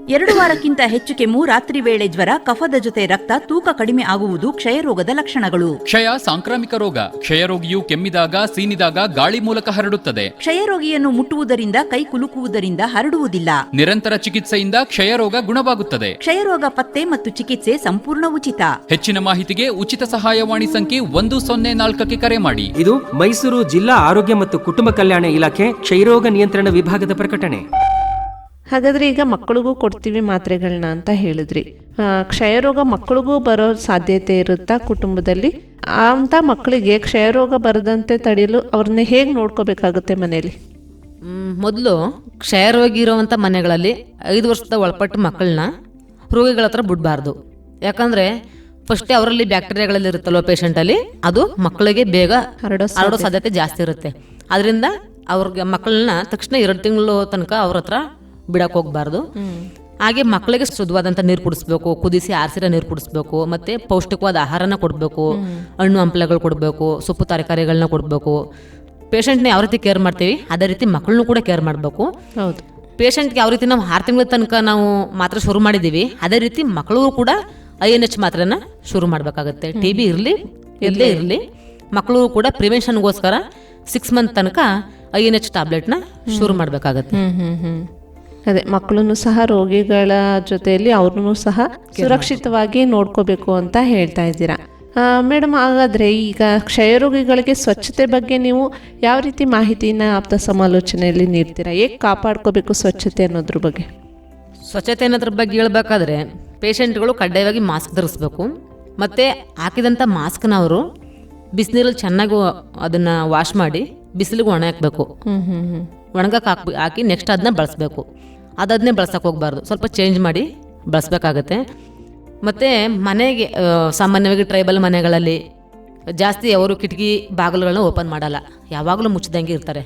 ಎರಡು ವಾರಕ್ಕಿಂತ ಹೆಚ್ಚು ಕೆಮ್ಮು ರಾತ್ರಿ ವೇಳೆ ಜ್ವರ ಕಫದ ಜೊತೆ ರಕ್ತ ತೂಕ ಕಡಿಮೆ ಆಗುವುದು ಕ್ಷಯರೋಗದ ಲಕ್ಷಣಗಳು. ಕ್ಷಯ ಸಾಂಕ್ರಾಮಿಕ ರೋಗ. ಕ್ಷಯರೋಗಿಯು ಕೆಮ್ಮಿದಾಗ ಸೀನಿದಾಗ ಗಾಳಿ ಮೂಲಕ ಹರಡುತ್ತದೆ. ಕ್ಷಯರೋಗಿಯನ್ನು ಮುಟ್ಟುವುದರಿಂದ ಕೈ ಕುಲುಕುವುದರಿಂದ ಹರಡುವುದಿಲ್ಲ. ನಿರಂತರ ಚಿಕಿತ್ಸೆಯಿಂದ ಕ್ಷಯರೋಗ ಗುಣವಾಗುತ್ತದೆ. ಕ್ಷಯರೋಗ ಪತ್ತೆ ಮತ್ತು ಚಿಕಿತ್ಸೆ ಸಂಪೂರ್ಣ ಉಚಿತ. ಹೆಚ್ಚಿನ ಮಾಹಿತಿಗೆ ಉಚಿತ ಸಹಾಯವಾಣಿ ಸಂಖ್ಯೆ ಒಂದು ಸೊನ್ನೆ ನಾಲ್ಕಕ್ಕೆ ಕರೆ ಮಾಡಿ. ಇದು ಮೈಸೂರು ಜಿಲ್ಲಾ ಆರೋಗ್ಯ ಮತ್ತು ಕುಟುಂಬ ಕಲ್ಯಾಣ ಇಲಾಖೆ ಕ್ಷಯರೋಗ ನಿಯಂತ್ರಣ ವಿಭಾಗದ ಪ್ರಕಟಣೆ. ಹಾಗಾದ್ರೆ ಈಗ ಮಕ್ಕಳಿಗೂ ಕೊಡ್ತೀವಿ ಮಾತ್ರೆಗಳನ್ನ ಅಂತ ಹೇಳಿದ್ರಿ. ಕ್ಷಯ ಕ್ಷಯರೋಗ ಮಕ್ಕಳಿಗೂ ಬರೋ ಸಾಧ್ಯತೆ ಇರುತ್ತಾ ಕುಟುಂಬದಲ್ಲಿ? ಅಂತ ಮಕ್ಕಳಿಗೆ ಕ್ಷಯರೋಗ ಬರದಂತೆ ತಡೆಯಲು ಅವ್ರನ್ನ ಹೇಗೆ ನೋಡ್ಕೋಬೇಕಾಗುತ್ತೆ ಮನೆಯಲ್ಲಿ? ಮೊದಲು ಕ್ಷಯರೋಗಿ ಇರುವಂತ ಮನೆಗಳಲ್ಲಿ ಐದು ವರ್ಷದ ಒಳಪಟ್ಟ ಮಕ್ಕಳನ್ನ ರೋಗಿಗಳ ಹತ್ರ ಬಿಡಬಾರ್ದು. ಯಾಕಂದ್ರೆ ಫಸ್ಟೇ ಅವರಲ್ಲಿ ಬ್ಯಾಕ್ಟೀರಿಯಾಗಳಲ್ಲಿ ಇರುತ್ತಲ್ವ ಪೇಷಂಟಲ್ಲಿ ಅದು ಮಕ್ಕಳಿಗೆ ಬೇಗ ಹರಡೋ ಹರಡೋ ಸಾಧ್ಯತೆ. ಜಾಸ್ತಿ ಇರುತ್ತೆ. ಅದರಿಂದ ಅವ್ರಿಗೆ ಮಕ್ಕಳನ್ನ ತಕ್ಷಣ ಎರಡು ತಿಂಗಳು ತನಕ ಅವ್ರ ಹತ್ರ ಬಿಡಕ್ಕೆ ಹೋಗ್ಬಾರ್ದು. ಹಾಗೆ ಮಕ್ಕಳಿಗೆ ಶುದ್ಧವಾದಂಥ ನೀರು ಕುಡಿಸ್ಬೇಕು ಕುದಿಸಿ ಆರಿಸಿರೋ ನೀರು ಕುಡಿಸ್ಬೇಕು ಮತ್ತೆ ಪೌಷ್ಟಿಕವಾದ ಆಹಾರನ ಕೊಡಬೇಕು ಹಣ್ಣು ಹಂಪಲೆಗಳು ಕೊಡಬೇಕು ಸೊಪ್ಪು ತರಕಾರಿಗಳನ್ನ ಕೊಡಬೇಕು. ಪೇಷಂಟ್ನ ಯಾವ ರೀತಿ ಕೇರ್ ಮಾಡ್ತೀವಿ ಅದೇ ರೀತಿ ಮಕ್ಕಳನ್ನೂ ಕೂಡ ಕೇರ್ ಮಾಡಬೇಕು. ಹೌದು. ಪೇಷಂಟ್ಗೆ ಯಾವ ರೀತಿ ನಾವು ಆರು ತಿಂಗಳ ತನಕ ನಾವು ಮಾತ್ರ ಶುರು ಮಾಡಿದ್ದೀವಿ ಅದೇ ರೀತಿ ಮಕ್ಕಳು ಕೂಡ ಐ ಎನ್ ಎಚ್ ಮಾತ್ರನ ಶುರು ಮಾಡಬೇಕಾಗತ್ತೆ. ಟಿ ಬಿ ಇರಲಿ ಎಲ್ಲೇ ಇರಲಿ. ಮಕ್ಕಳು ಕೂಡ ಪ್ರಿವೆನ್ಷನ್ಗೋಸ್ಕರ ಸಿಕ್ಸ್ ಮಂತ್ ತನಕ ಐ ಎನ್ ಎಚ್ ಟ್ಯಾಬ್ಲೆಟ್ನ ಶುರು ಮಾಡಬೇಕಾಗತ್ತೆ. ಅದೇ ಮಕ್ಕಳನ್ನು ಸಹ ರೋಗಿಗಳ ಜೊತೆಯಲ್ಲಿ ಅವ್ರನ್ನೂ ಸಹ ಸುರಕ್ಷಿತವಾಗಿ ನೋಡ್ಕೋಬೇಕು ಅಂತ ಹೇಳ್ತಾ ಇದ್ದೀರಾ. ಮೇಡಮ್ ಹಾಗಾದರೆ ಈಗ ಕ್ಷಯರೋಗಿಗಳಿಗೆ ಸ್ವಚ್ಛತೆ ಬಗ್ಗೆ ನೀವು ಯಾವ ರೀತಿ ಮಾಹಿತಿನ ಆಪ್ತ ಸಮಾಲೋಚನೆಯಲ್ಲಿ ನೀಡ್ತೀರಾ? ಹೇಗೆ ಕಾಪಾಡ್ಕೋಬೇಕು ಸ್ವಚ್ಛತೆ ಅನ್ನೋದ್ರ ಬಗ್ಗೆ? ಸ್ವಚ್ಛತೆ ಅನ್ನೋದ್ರ ಬಗ್ಗೆ ಹೇಳ್ಬೇಕಾದ್ರೆ ಪೇಷಂಟ್ಗಳು ಕಡ್ಡಾಯವಾಗಿ ಮಾಸ್ಕ್ ಧರಿಸ್ಬೇಕು. ಮತ್ತು ಹಾಕಿದಂಥ ಮಾಸ್ಕ್ನ ಅವರು ಬಿಸಿನೀರಲ್ಲಿ ಚೆನ್ನಾಗಿ ಅದನ್ನು ವಾಶ್ ಮಾಡಿ ಬಿಸಿಲಿಗೆ ಒಣ ಹಾಕಬೇಕು ಹ್ಞೂ ಹ್ಞೂ ಹ್ಞೂ ಒಣಗಕ್ಕೆ ಹಾಕಿ ಹಾಕಿ ನೆಕ್ಸ್ಟ್ ಅದನ್ನ ಬಳಸಬೇಕು. ಅದನ್ನೇ ಬಳಸಕ್ಕೆ ಹೋಗ್ಬಾರ್ದು. ಸ್ವಲ್ಪ ಚೇಂಜ್ ಮಾಡಿ ಬಳಸ್ಬೇಕಾಗತ್ತೆ. ಮತ್ತು ಮನೆಗೆ ಸಾಮಾನ್ಯವಾಗಿ ಟ್ರೈಬಲ್ ಮನೆಗಳಲ್ಲಿ ಜಾಸ್ತಿ ಅವರು ಕಿಟಕಿ ಬಾಗಿಲುಗಳನ್ನ ಓಪನ್ ಮಾಡಲ್ಲ. ಯಾವಾಗಲೂ ಮುಚ್ಚಿದಂಗೆ ಇರ್ತಾರೆ.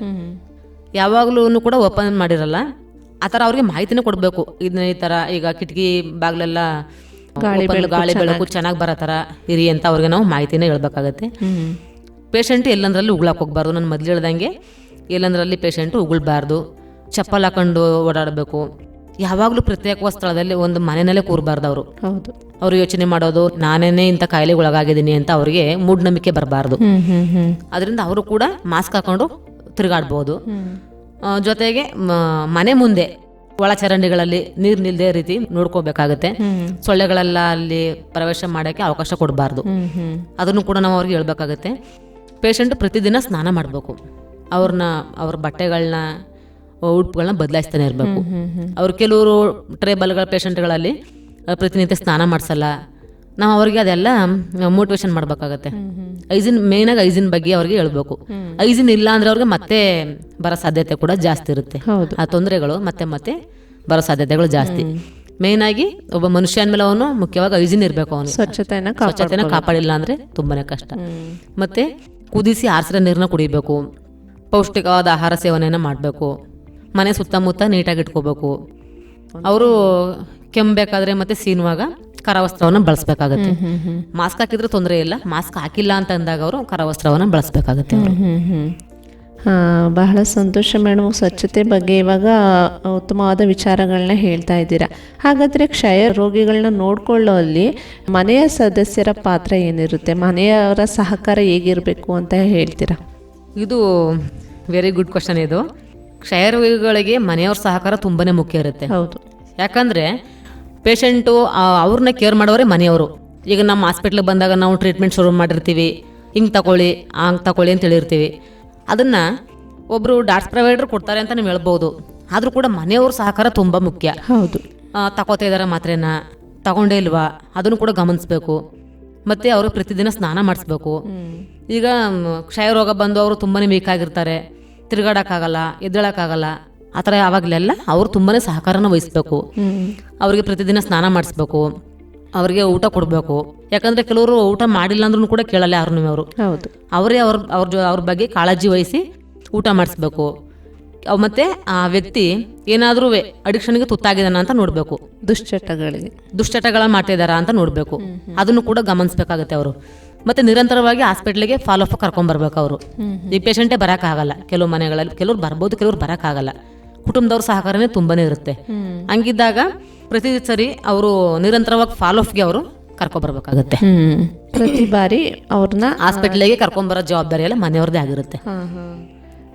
ಯಾವಾಗಲೂ ಕೂಡ ಓಪನ್ ಮಾಡಿರಲ್ಲ. ಆ ಥರ ಅವ್ರಿಗೆ ಮಾಹಿತಿನೂ ಕೊಡಬೇಕು. ಇದನ್ನ ಈ ಥರ ಈಗ ಕಿಟಕಿ ಬಾಗಿಲೆಲ್ಲ ಗಾಳಿ ಬೆಳಕು ಗಾಳಿ ಬೆಳಕು ಚೆನ್ನಾಗಿ. ಬರೋ ಥರ ಇರಿ ಅಂತ ಅವ್ರಿಗೆ ನಾವು ಮಾಹಿತಿನೇ ಹೇಳ್ಬೇಕಾಗತ್ತೆ. ಪೇಷಂಟ್ ಎಲ್ಲಂದ್ರಲ್ಲಿ ಉಗುಳಕ್ಕೆ ಹೋಗ್ಬಾರ್ದು. ನಾನು ಮೊದಲು ಹೇಳ್ದಂಗೆ ಎಲ್ಲಂದ್ರಲ್ಲಿ ಪೇಷಂಟ್ ಉಗುಳ್ಬಾರ್ದು. ಚಪ್ಪಲ್ ಹಾಕೊಂಡು ಓಡಾಡಬೇಕು. ಯಾವಾಗಲೂ ಪ್ರತ್ಯೇಕವಾದ ಸ್ಥಳದಲ್ಲಿ ಒಂದು ಮನೆಯಲ್ಲೇ ಕೂರಬಾರ್ದು ಅವರು ಹೌದು. ಅವರು ಯೋಚನೆ ಮಾಡೋದು ನಾನೇನೇ ಇಂಥ ಕಾಯಿಲೆಗೆ ಒಳಗಾಗಿದ್ದೀನಿ ಅಂತ ಅವರಿಗೆ ಮೂಢನಂಬಿಕೆ ಬರಬಾರ್ದು. ಅದರಿಂದ ಅವರು ಕೂಡ ಮಾಸ್ಕ್ ಹಾಕೊಂಡು ತಿರುಗಾಡ್ಬೋದು. ಜೊತೆಗೆ ಮನೆ ಮುಂದೆ ಒಳಚರಂಡಿಗಳಲ್ಲಿ ನೀರು ನಿಲ್ಲದೆ ರೀತಿ ನೋಡ್ಕೋಬೇಕಾಗುತ್ತೆ. ಸೊಳ್ಳೆಗಳೆಲ್ಲ ಅಲ್ಲಿ ಪ್ರವೇಶ ಮಾಡೋಕ್ಕೆ ಅವಕಾಶ ಕೊಡಬಾರ್ದು. ಅದನ್ನು ಕೂಡ ನಾವು ಅವ್ರಿಗೆ ಹೇಳ್ಬೇಕಾಗತ್ತೆ. ಪೇಷಂಟ್ ಪ್ರತಿದಿನ ಸ್ನಾನ ಮಾಡಬೇಕು. ಅವ್ರನ್ನ ಅವ್ರ ಬಟ್ಟೆಗಳನ್ನ ಉಡುಪುಗಳನ್ನ ಬದಲಾಯಿಸ್ತಾನೆ ಇರಬೇಕು. ಅವ್ರು ಕೆಲವರು ಟ್ರೇಬಲ್ಗಳ ಪೇಷಂಟ್ಗಳಲ್ಲಿ ಪ್ರತಿನಿತ್ಯ ಸ್ನಾನ ಮಾಡಿಸಲ್ಲ. ನಾವು ಅವ್ರಿಗೆ ಅದೆಲ್ಲ ಮೋಟಿವೇಶನ್ ಮಾಡಬೇಕಾಗತ್ತೆ. ಐಜಿನ್ ಮೇಯ್ನಾಗಿ ಐಜಿನ್ ಬಗ್ಗೆ ಅವ್ರಿಗೆ ಹೇಳ್ಬೇಕು. ಐಜಿನ್ ಇಲ್ಲ ಅಂದ್ರೆ ಅವ್ರಿಗೆ ಮತ್ತೆ ಬರೋ ಸಾಧ್ಯತೆ ಕೂಡ ಜಾಸ್ತಿ ಇರುತ್ತೆ. ಆ ತೊಂದರೆಗಳು ಮತ್ತೆ ಮತ್ತೆ ಬರೋ ಸಾಧ್ಯತೆಗಳು ಜಾಸ್ತಿ. ಮೇಯ್ನಾಗಿ ಒಬ್ಬ ಮನುಷ್ಯ ಅಂದಮೇಲೆ ಅವನು ಮುಖ್ಯವಾಗಿ ಐಜಿನ್ ಇರಬೇಕು ಅವನು. ಸ್ವಚ್ಛತೆನ ಸ್ವಚ್ಛತೆನ ಕಾಪಾಡಿಲ್ಲ ಅಂದ್ರೆ ತುಂಬಾನೇ ಕಷ್ಟ. ಮತ್ತೆ ಕುದಿಸಿ ಆಸರೆ ನೀರನ್ನ ಕುಡಿಬೇಕು. ಪೌಷ್ಟಿಕವಾದ ಆಹಾರ ಸೇವನೆಯನ್ನ ಮಾಡಬೇಕು. ಮನೆ ಸುತ್ತಮುತ್ತ ನೀಟಾಗಿ ಇಟ್ಕೋಬೇಕು. ಅವರು ಕೆಮ್ಮಬೇಕಾದ್ರೆ ಮತ್ತೆ ಸೀನುವಾಗ ಕರವಸ್ತ್ರವನ್ನು ಬಳಸಬೇಕಾಗುತ್ತೆ. ಮಾಸ್ಕ್ ಹಾಕಿದ್ರೆ ತೊಂದರೆ ಇಲ್ಲ ಮಾಸ್ಕ್ ಹಾಕಿಲ್ಲ ಅಂತ ಅಂದಾಗ ಅವರು ಕರವಸ್ತ್ರವನ್ನು ಬಳಸಬೇಕಾಗತ್ತೆ ಬಹಳ ಸಂತೋಷ ಮೇಡಮ್ ಸ್ವಚ್ಛತೆ ಬಗ್ಗೆ ಇವಾಗ ಉತ್ತಮವಾದ ವಿಚಾರಗಳನ್ನ ಹೇಳ್ತಾ ಇದ್ದೀರಾ. ಹಾಗಾದರೆ ಕ್ಷಯ ರೋಗಿಗಳನ್ನ ನೋಡ್ಕೊಳ್ಳೋಲ್ಲಿ ಮನೆಯ ಸದಸ್ಯರ ಪಾತ್ರ ಏನಿರುತ್ತೆ? ಮನೆಯವರ ಸಹಕಾರ ಹೇಗಿರಬೇಕು ಅಂತ ಹೇಳ್ತೀರಾ? ಇದು ವೆರಿ ಗುಡ್ ಕ್ವಶನ್ ಇದು. ಕ್ಷಯರೋಗಿಗಳಿಗೆ ಮನೆಯವ್ರ ಸಹಕಾರ ತುಂಬಾನೇ ಮುಖ್ಯ ಇರುತ್ತೆ. ಹೌದು. ಯಾಕಂದ್ರೆ ಪೇಷಂಟು ಅವ್ರನ್ನ ಕೇರ್ ಮಾಡೋರೇ ಮನೆಯವರು. ಈಗ ನಮ್ಮ ಹಾಸ್ಪಿಟ್ಲಿಗೆ ಬಂದಾಗ ನಾವು ಟ್ರೀಟ್ಮೆಂಟ್ ಶುರು ಮಾಡಿರ್ತೀವಿ. ಹಿಂಗೆ ತಗೊಳ್ಳಿ ಹಂಗೆ ತಗೊಳ್ಳಿ ಅಂತ ಹೇಳಿರ್ತೀವಿ. ಅದನ್ನು ಒಬ್ಬರು ಡಾಟ್ಸ್ ಪ್ರೊವೈಡರ್ ಕೊಡ್ತಾರೆ ಅಂತ ನೀವು ಹೇಳ್ಬೋದು. ಆದರೂ ಕೂಡ ಮನೆಯವ್ರ ಸಹಕಾರ ತುಂಬ ಮುಖ್ಯ. ಹೌದು. ತಗೋತಾ ಇದಾರ ಮಾತ್ರೆನ ತಗೊಂಡೇ ಇಲ್ವಾ? ಅದನ್ನು ಕೂಡ ಗಮನಿಸ್ಬೇಕು. ಮತ್ತೆ ಅವರು ಪ್ರತಿದಿನ ಸ್ನಾನ ಮಾಡಿಸ್ಬೇಕು. ಈಗ ಕ್ಷಯ ರೋಗ ಬಂದು ಅವರು ತುಂಬಾನೇ ವೀಕ್ ಆಗಿರ್ತಾರೆ. ತಿರುಗಾಡಕ್ಕಾಗಲ್ಲ ಎದ್ದೇಳಕ್ಕಾಗಲ್ಲ ಆ ಥರ ಯಾವಾಗಲೆಲ್ಲ ಅವರು ತುಂಬಾನೇ ಸಹಕಾರನ ವಹಿಸ್ಬೇಕು. ಅವರಿಗೆ ಪ್ರತಿದಿನ ಸ್ನಾನ ಮಾಡಿಸ್ಬೇಕು ಅವರಿಗೆ ಊಟ ಕೊಡಬೇಕು. ಯಾಕಂದ್ರೆ ಕೆಲವರು ಊಟ ಮಾಡಿಲ್ಲ ಅಂದ್ರೂ ಕೂಡ ಕೇಳಲ್ಲ ಯಾರು ಅವರು ಹೌದು. ಅವರೇ ಅವ್ರ ಅವ್ರ ಜೊ- ಅವ್ರ ಬಗ್ಗೆ ಕಾಳಜಿ ವಹಿಸಿ ಊಟ ಮಾಡಿಸ್ಬೇಕು. ಅವ್ ಮತ್ತೆ ಆ ವ್ಯಕ್ತಿ ಏನಾದರೂ ಅಡಿಕ್ಷನ್ಗೆ ತುತ್ತಾಗಿದಾನ ಅಂತ ನೋಡಬೇಕು. ದುಶ್ಚಟಗಳಿಗೆ. ದುಶ್ಚಟಗಳ ಮಾಡ್ತಿದಾರ ಅಂತ ನೋಡಬೇಕು. ಅದನ್ನು ಕೂಡ ಗಮನಿಸ್ಬೇಕಾಗತ್ತೆ ಅವರು. ಮತ್ತೆ ನಿರಂತರವಾಗಿ ಹಾಸ್ಪಿಟ್ಲಿಗೆ ಫಾಲೋ ಅಪ್ ಕರ್ಕೊಂಡ್ಬರ್ಬೇಕು ಅವರು. ಈ ಪೇಷಂಟೇ ಬರೋಕ್ಕಾಗಲ್ಲ ಕೆಲವು ಮನೆಗಳಲ್ಲಿ ಕೆಲವ್ರು ಬರ್ಬೋದು ಕೆಲವ್ರು ಬರೋಕ್ಕಾಗಲ್ಲ ಕುಟುಂಬದವ್ರ ಸಹಕಾರನೇ ತುಂಬಾನೇ ಇರುತ್ತೆ. ಹಂಗಿದ್ದಾಗ ಪ್ರತಿ ಸರಿ ಅವರು ನಿರಂತರವಾಗಿ ಫಾಲೋ ಅಪ್ಗೆ ಅವರು ಕರ್ಕೊಂಡ್ಬರ್ಬೇಕಾಗತ್ತೆ ಹ್ಞೂ ಪ್ರತಿ ಬಾರಿ ಅವ್ರನ್ನ ಹಾಸ್ಪಿಟ್ಲಿಗೆ ಕರ್ಕೊಂಬರೋ ಜವಾಬ್ದಾರಿ ಎಲ್ಲ ಮನೆಯವ್ರದ್ದೇ ಆಗಿರುತ್ತೆ.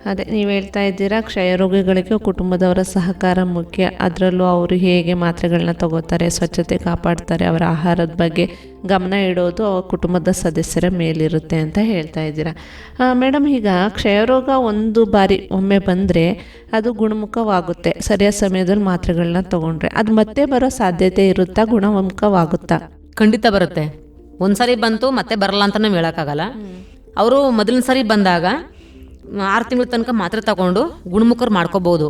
ಅದೇ ನೀವು ಹೇಳ್ತಾ ಇದ್ದೀರಾ ಕ್ಷಯ ರೋಗಿಗಳಿಗೆ ಕುಟುಂಬದವರ ಸಹಕಾರ ಮುಖ್ಯ. ಅದರಲ್ಲೂ ಅವರು ಹೇಗೆ ಮಾತ್ರೆಗಳನ್ನ ತಗೋತಾರೆ ಸ್ವಚ್ಛತೆ ಕಾಪಾಡ್ತಾರೆ ಅವರ ಆಹಾರದ ಬಗ್ಗೆ ಗಮನ ಇಡೋದು ಅವ್ರ ಕುಟುಂಬದ ಸದಸ್ಯರ ಮೇಲಿರುತ್ತೆ ಅಂತ ಹೇಳ್ತಾ ಇದ್ದೀರಾ. ಮೇಡಮ್ ಈಗ ಕ್ಷಯರೋಗ ಒಂದು ಬಾರಿ ಒಮ್ಮೆ ಬಂದರೆ ಅದು ಗುಣಮುಖವಾಗುತ್ತೆ. ಸರಿಯಾದ ಸಮಯದಲ್ಲಿ ಮಾತ್ರೆಗಳನ್ನ ತಗೊಂಡ್ರೆ. ಅದು ಮತ್ತೆ ಬರೋ ಸಾಧ್ಯತೆ ಇರುತ್ತಾ ಗುಣಮುಖವಾಗುತ್ತಾ? ಖಂಡಿತ ಬರುತ್ತೆ. ಒಂದ್ಸರಿ ಬಂತು ಮತ್ತೆ ಬರಲ್ಲ ಅಂತ ನಾವು ಹೇಳೋಕ್ಕಾಗಲ್ಲ. ಅವರು ಮೊದಲನೇ ಸರಿ ಬಂದಾಗ ಆರು ತಿಂಗಳ ತನಕ ಮಾತ್ರೆ ತಗೊಂಡು ಗುಣಮುಖರು ಮಾಡ್ಕೋಬಹುದು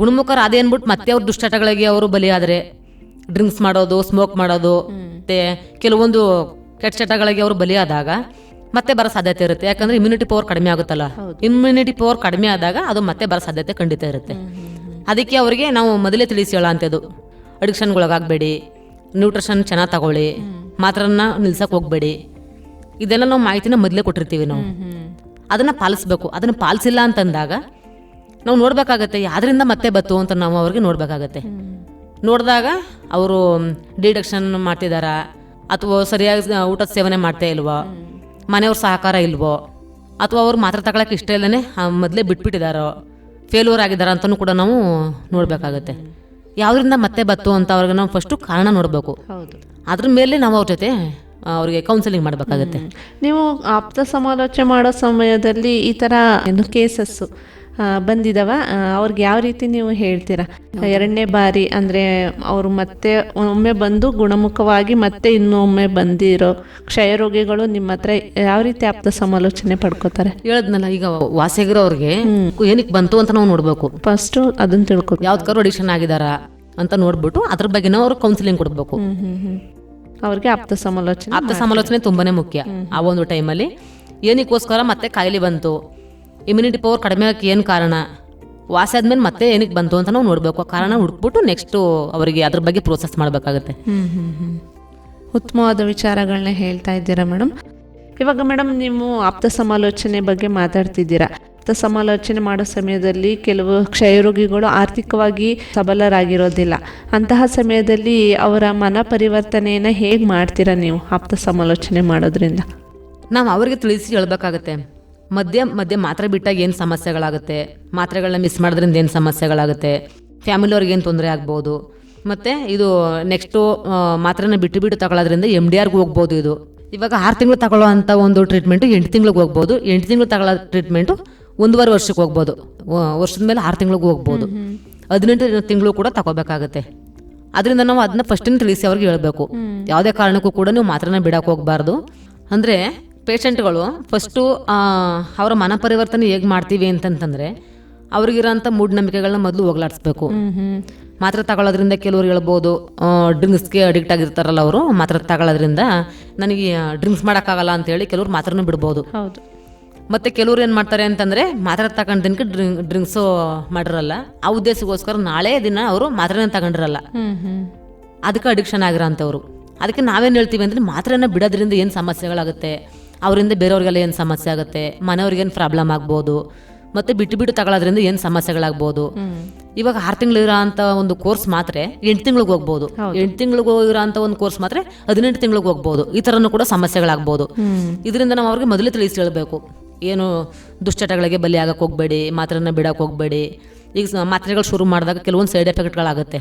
ಗುಣಮುಖರು ಅದೇ ಅಂದ್ಬಿಟ್ಟು ಮತ್ತೆ ಅವ್ರ ದುಷ್ಟಾಟಗಳಿಗೆ ಅವರು ಬಲಿಯಾದರೆ. ಡ್ರಿಂಕ್ಸ್ ಮಾಡೋದು ಸ್ಮೋಕ್ ಮಾಡೋದು ಮತ್ತೆ ಕೆಲವೊಂದು ಕೆಟ್ಟ ಚಟಗಳಿಗೆ ಅವರು ಬಲಿಯಾದಾಗ ಮತ್ತೆ ಬರೋ ಸಾಧ್ಯತೆ ಇರುತ್ತೆ. ಯಾಕಂದ್ರೆ ಇಮ್ಯುನಿಟಿ ಪವರ್ ಕಡಿಮೆ ಆಗುತ್ತಲ್ಲ. ಇಮ್ಯುನಿಟಿ ಪವರ್ ಕಡಿಮೆ ಆದಾಗ ಅದು ಮತ್ತೆ ಬರೋ ಸಾಧ್ಯತೆ ಖಂಡಿತ ಇರುತ್ತೆ. ಅದಕ್ಕೆ ಅವರಿಗೆ ನಾವು ಮೊದಲೇ ತಿಳಿಸಿ ಹೇಳೋ ಅಡಿಕ್ಷನ್ಗೊಳಗಾಗಬೇಡಿ ನ್ಯೂಟ್ರಿಷನ್ ಚೆನ್ನಾಗಿ ತಗೊಳ್ಳಿ ಮಾತ್ರನ ನಿಲ್ಸಕ್ಕೆ ಹೋಗ್ಬೇಡಿ. ಇದೆಲ್ಲ ನಾವು ಮಾಹಿತಿನ ಮೊದಲೇ ಕೊಟ್ಟಿರ್ತೀವಿ ನಾವು. ಅದನ್ನ ಪಾಲಿಸ್ಬೇಕು. ಅದನ್ನು ಪಾಲಿಸಿಲ್ಲ ಅಂತಂದಾಗ ನಾವು ನೋಡ್ಬೇಕಾಗತ್ತೆ ಯಾವ್ದ್ರಿಂದ ಮತ್ತೆ ಬತ್ತು ಅಂತ ನಾವು ಅವ್ರಿಗೆ ನೋಡಬೇಕಾಗತ್ತೆ. ನೋಡಿದಾಗ ಅವರು ಡಿಡಕ್ಷನ್ ಮಾಡ್ತಿದಾರಾ? ಅಥವಾ ಸರಿಯಾಗಿ ಊಟದ ಸೇವನೆ ಮಾಡ್ತಾ ಇಲ್ವೋ? ಮನೆಯವ್ರ ಸಹಕಾರ ಇಲ್ವೋ? ಅಥವಾ ಅವ್ರು ಮಾತ್ರ ತಗೊಳಕ್ಕೆ ಇಷ್ಟ ಇಲ್ಲನೇ ಮೊದಲೇ ಬಿಟ್ಬಿಟ್ಟಿದಾರೋ? ಫೇಲ್ಯೂರ್ ಆಗಿದ್ದಾರ ಅಂತಲೂ ಕೂಡ ನಾವು ನೋಡಬೇಕಾಗತ್ತೆ. ಯಾವ್ದ್ರಿಂದ ಮತ್ತೆ ಬತ್ತು ಅಂತ ಅವ್ರಿಗೆ ನಾವು ಫಸ್ಟು ಕಾರಣ ನೋಡಬೇಕು. ಅದ್ರ ಮೇಲೆ ನಾವು ಅವ್ರ ಜೊತೆ ಅವರಿಗೆ ಕೌನ್ಸಿಲಿಂಗ್ ಮಾಡಬೇಕಾಗುತ್ತೆ. ನೀವು ಆಪ್ತ ಸಮಾಲೋಚನೆ ಮಾಡೋ ಸಮಯದಲ್ಲಿ ಈ ಥರ ಏನು ಕೇಸಸ್ಸು ಬಂದಿದಾವ? ಅವ್ರಿಗೆ ಯಾವ ರೀತಿ ನೀವು ಹೇಳ್ತೀರಾ? ಎರಡನೇ ಬಾರಿ ಅಂದರೆ ಅವರು ಮತ್ತೆ ಒಮ್ಮೆ ಬಂದು ಗುಣಮುಖವಾಗಿ ಮತ್ತೆ ಇನ್ನೊಮ್ಮೆ ಬಂದಿರೋ ಕ್ಷಯರೋಗಿಗಳು ನಿಮ್ಮ ಹತ್ರ ಯಾವ ರೀತಿ ಆಪ್ತ ಸಮಾಲೋಚನೆ ಪಡ್ಕೋತಾರೆ? ಹೇಳದ್ನಲ್ಲ ಈಗ ವಾಸಿಗರು ಅವ್ರಿಗೆ ಏನಕ್ಕೆ ಬಂತು ಅಂತ ನಾವು ನೋಡ್ಬೇಕು. ಫಸ್ಟು ಅದನ್ನ ತಿಳ್ಕೊ ಯಾವ್ದಕ್ಕಾರು ಅಡಿಕ್ಷನ್ ಆಗಿದಾರ ಅಂತ ನೋಡ್ಬಿಟ್ಟು ಅದ್ರ ಬಗ್ಗೆನೂ ಅವ್ರು ಕೌನ್ಸಿಲಿಂಗ್ ಕೊಡ್ಬೇಕು. ಅವ್ರಿಗೆ ಆಪ್ತ ಸಮಾಲೋಚನೆ ಆಪ್ತ ಸಮಾಲೋಚನೆ ತುಂಬಾನೇ ಮುಖ್ಯ. ಆ ಒಂದು ಟೈಮಲ್ಲಿ ಏನಕ್ಕೋಸ್ಕರ ಮತ್ತೆ ಕಾಯಿಲೆ ಬಂತು. ಇಮ್ಯುನಿಟಿ ಪವರ್ ಕಡಿಮೆ ಆಗಕ್ಕೆ ಏನು ಕಾರಣ? ವಾಸಿ ಆದ್ಮೇಲೆ ಮತ್ತೆ ಏನಕ್ಕೆ ಬಂತು ಅಂತ ನಾವು ನೋಡಬೇಕು. ಕಾರಣ ಹುಡುಕ್ಬಿಟ್ಟು ನೆಕ್ಸ್ಟ್ ಅವರಿಗೆ ಅದ್ರ ಬಗ್ಗೆ ಪ್ರೋಸೆಸ್ ಮಾಡಬೇಕಾಗುತ್ತೆ. ಉತ್ತಮವಾದ ವಿಚಾರಗಳನ್ನ ಹೇಳ್ತಾ ಇದ್ದೀರಾ ಮೇಡಮ್ ಇವಾಗ ಮೇಡಮ್ ನೀವು ಆಪ್ತ ಸಮಾಲೋಚನೆ ಬಗ್ಗೆ ಮಾತಾಡ್ತಿದ್ದೀರಾ. ಸಮಾಲೋಚನೆ ಮಾಡೋ ಸಮಯದಲ್ಲಿ ಕೆಲವು ಕ್ಷಯರೋಗಿಗಳು ಆರ್ಥಿಕವಾಗಿ ಸಬಲರಾಗಿರೋದಿಲ್ಲ. ಅಂತಹ ಸಮಯದಲ್ಲಿ ಅವರ ಮನ ಪರಿವರ್ತನೆಯನ್ನು ಹೇಗೆ ಮಾಡ್ತೀರಾ ನೀವು ಆಪ್ತ ಸಮಾಲೋಚನೆ ಮಾಡೋದ್ರಿಂದ? ನಾವು ಅವರಿಗೆ ತಿಳಿಸಿ ಹೇಳಬೇಕಾಗತ್ತೆ. ಮಧ್ಯ ಮಧ್ಯ ಮಾತ್ರೆ ಬಿಟ್ಟಾಗ ಏನು ಸಮಸ್ಯೆಗಳಾಗುತ್ತೆ? ಮಾತ್ರೆಗಳನ್ನ ಮಿಸ್ ಮಾಡೋದ್ರಿಂದ ಏನು ಸಮಸ್ಯೆಗಳಾಗುತ್ತೆ? ಫ್ಯಾಮಿಲಿ ಅವ್ರಿಗೆ ಏನು ತೊಂದರೆ ಆಗ್ಬೋದು? ಮತ್ತು ಇದು ನೆಕ್ಸ್ಟು ಮಾತ್ರೆನ ಬಿಟ್ಟು ಬಿಟ್ಟು ತಗೊಳ್ಳೋದ್ರಿಂದ ಎಂ ಡಿ ಆರ್ಗೆ ಹೋಗ್ಬೋದು ಇದು. ಇವಾಗ ಆರು ತಿಂಗಳು ತಗೊಳ್ಳೋ ಅಂಥ ಒಂದು ಟ್ರೀಟ್ಮೆಂಟು ಎಂಟು ತಿಂಗಳಿಗೆ ಹೋಗ್ಬೋದು. ಎಂಟು ತಿಂಗಳು ತಗೊಳ್ಳೋ ಟ್ರೀಟ್ಮೆಂಟು ಒಂದೂವರೆ ವರ್ಷಕ್ಕೆ ಹೋಗ್ಬೋದು. ವರ್ಷದ ಮೇಲೆ ಆರು ತಿಂಗಳಿಗೆ ಹೋಗ್ಬೋದು. ಹದಿನೆಂಟು ತಿಂಗಳು ಕೂಡ ತಗೋಬೇಕಾಗತ್ತೆ. ಅದರಿಂದ ನಾವು ಅದನ್ನ ಫಸ್ಟಿನ ತಿಳಿಸಿ ಅವ್ರಿಗೆ ಹೇಳಬೇಕು. ಯಾವುದೇ ಕಾರಣಕ್ಕೂ ಕೂಡ ನೀವು ಮಾತ್ರನ ಬಿಡಕ್ಕೆ ಹೋಗಬಾರ್ದು. ಅಂದರೆ ಪೇಷಂಟ್ಗಳು ಫಸ್ಟು ಅವರ ಮನ ಪರಿವರ್ತನೆ ಹೇಗೆ ಮಾಡ್ತೀವಿ ಅಂತಂತಂದರೆ ಅವ್ರಿಗಿರೋಂಥ ಮೂಢನಂಬಿಕೆಗಳನ್ನ ಮೊದಲು ಹೋಗ್ಲಾಡಿಸ್ಬೇಕು. ಮಾತ್ರ ತಗೊಳ್ಳೋದ್ರಿಂದ ಕೆಲವ್ರು ಹೇಳ್ಬೋದು ಡ್ರಿಂಕ್ಸ್ಗೆ ಅಡಿಕ್ಟ್ ಆಗಿರ್ತಾರಲ್ಲ ಅವರು ಮಾತ್ರ ತಗೊಳ್ಳೋದ್ರಿಂದ ನನಗೆ ಡ್ರಿಂಕ್ಸ್ ಮಾಡೋಕ್ಕಾಗಲ್ಲ ಅಂತೇಳಿ ಕೆಲವ್ರು ಮಾತ್ರನೂ ಬಿಡ್ಬೋದು. ಹೌದು. ಮತ್ತೆ ಕೆಲವ್ರು ಏನು ಮಾಡ್ತಾರೆ ಅಂತಂದ್ರೆ ಮಾತ್ರೆ ತಗೊಂಡ್ ದಿನಕ್ಕೆ ಡ್ರಿಂಕ್ ಡ್ರಿಂಕ್ಸು ಮಾಡಿರಲ್ಲ. ಆ ಉದ್ದೇಶಕ್ಕೋಸ್ಕರ ನಾಳೆ ದಿನ ಅವರು ಮಾತ್ರೆನ ತಗೊಂಡಿರಲ್ಲ. ಅದಕ್ಕೆ ಅಡಿಕ್ಷನ್ ಆಗಿರೋಂಥವ್ರು. ಅದಕ್ಕೆ ನಾವೇನು ಹೇಳ್ತೀವಿ ಅಂದ್ರೆ ಮಾತ್ರೆನ ಬಿಡೋದ್ರಿಂದ ಏನು ಸಮಸ್ಯೆಗಳಾಗುತ್ತೆ? ಅವರಿಂದ ಬೇರೆಯವ್ರಿಗೆಲ್ಲ ಏನು ಸಮಸ್ಯೆ ಆಗುತ್ತೆ? ಮನೆಯವ್ರಿಗೆ ಏನು ಪ್ರಾಬ್ಲಮ್ ಆಗ್ಬೋದು? ಮತ್ತೆ ಬಿಟ್ಟು ಬಿಟ್ಟು ತಗೊಳ್ಳೋದ್ರಿಂದ ಏನು ಸಮಸ್ಯೆಗಳಾಗ್ಬೋದು? ಇವಾಗ ಆರು ತಿಂಗಳು ಅಂಥ ಒಂದು ಕೋರ್ಸ್ ಮಾತ್ರ ಎಂಟು ತಿಂಗಳಿಗೆ ಹೋಗ್ಬೋದು. ಎಂಟು ತಿಂಗಳಿಗೆ ಹೋಗಿರೋ ಒಂದು ಕೋರ್ಸ್ ಮಾತ್ರ ಹದಿನೆಂಟು ತಿಂಗಳಿಗೆ ಹೋಗ್ಬೋದು. ಈ ಥರನೂ ಕೂಡ ಸಮಸ್ಯೆಗಳಾಗ್ಬೋದು. ಇದರಿಂದ ನಾವು ಅವ್ರಿಗೆ ಮೊದಲೇ ತಿಳಿಸಿ ಹೇಳಬೇಕು. ಏನು ದುಶ್ಚಟಗಳಿಗೆ ಬಲಿ ಆಗಕ್ಕೆ ಹೋಗಬೇಡಿ ಮಾತ್ರೆನ ಬಿಡಕ್ಕೆ ಹೋಗಬೇಡಿ. ಈಗ ಮಾತ್ರೆಗಳು ಶುರು ಮಾಡಿದಾಗ ಕೆಲವೊಂದು ಸೈಡ್ ಎಫೆಕ್ಟ್ಗಳಾಗುತ್ತೆ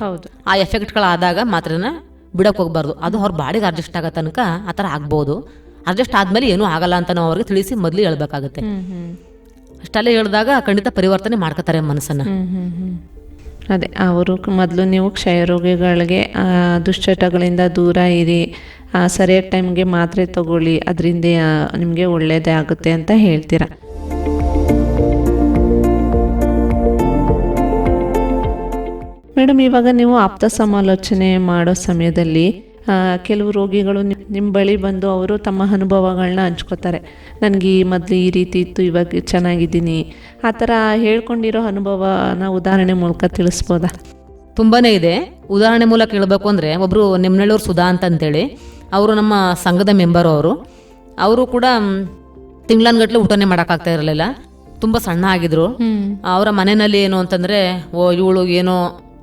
ಆ ಎಫೆಕ್ಟ್ಗಳಾದಾಗ ಮಾತ್ರೆನ ಬಿಡಕ್ಕೆ ಹೋಗ್ಬಾರ್ದು. ಅದು ಅವ್ರ ಬಾಡಿಗೆ ಅಡ್ಜಸ್ಟ್ ಆಗೋ ತನಕ ಆ ಥರ ಆಗ್ಬೋದು. ಅಡ್ಜಸ್ಟ್ ಆದಮೇಲೆ ಏನೂ ಆಗಲ್ಲ ಅಂತ ನಾವು ಅವ್ರಿಗೆ ತಿಳಿಸಿ ಮೊದಲು ಹೇಳ್ಬೇಕಾಗುತ್ತೆ. ಅಷ್ಟಲ್ಲೇ ಹೇಳಿದಾಗ ಖಂಡಿತ ಪರಿವರ್ತನೆ ಮಾಡ್ಕೋತಾರೆ ಮನಸ್ಸನ್ನು. ಅದೇ, ಅವರು ಮೊದಲು ನೀವು ಕ್ಷಯರೋಗಿಗಳಿಗೆ ದುಶ್ಚಟಗಳಿಂದ ದೂರ ಇರಿ ಸರಿಯಾದ ಟೈಮ್ಗೆ ಮಾತ್ರೆ ತಗೊಳ್ಳಿ, ಅದರಿಂದ ನಿಮಗೆ ಒಳ್ಳೆಯದೇ ಆಗುತ್ತೆ ಅಂತ ಹೇಳ್ತೀರಾ? ಮೇಡಮ್, ಇವಾಗ ನೀವು ಆಪ್ತ ಸಮಾಲೋಚನೆ ಮಾಡೋ ಸಮಯದಲ್ಲಿ ಕೆಲವು ರೋಗಿಗಳು ನಿಮ್ಮ ಬಳಿ ಬಂದು ಅವರು ತಮ್ಮ ಅನುಭವಗಳನ್ನ ಹಂಚ್ಕೋತಾರೆ. ನನಗೆ ಈ ಮೊದಲು ಈ ರೀತಿ ಇತ್ತು ಇವಾಗ ಚೆನ್ನಾಗಿದ್ದೀನಿ. ಆ ಥರ ಹೇಳ್ಕೊಂಡಿರೋ ಅನುಭವನ ಉದಾಹರಣೆ ಮೂಲಕ ತಿಳಿಸ್ಬೋದಾ? ತುಂಬಾ ಇದೆ. ಉದಾಹರಣೆ ಮೂಲಕ ಹೇಳಬೇಕು ಅಂದರೆ ಒಬ್ಬರು ನಿಮ್ನಳ್ಳೂರು ಸುಧಾ ಅಂತ ಅಂತೇಳಿ ಅವರು ನಮ್ಮ ಸಂಘದ ಮೆಂಬರು ಅವರು. ಅವರು ಕೂಡ ತಿಂಗಳನ್ಗಟ್ಲೆ ಊಟನೇ ಮಾಡೋಕ್ಕಾಗ್ತಾ ಇರಲಿಲ್ಲ. ತುಂಬ ಸಣ್ಣ ಆಗಿದ್ರು. ಅವರ ಮನೆಯಲ್ಲಿ ಏನು ಅಂತಂದರೆ ಓ ಇವಳು ಏನೋ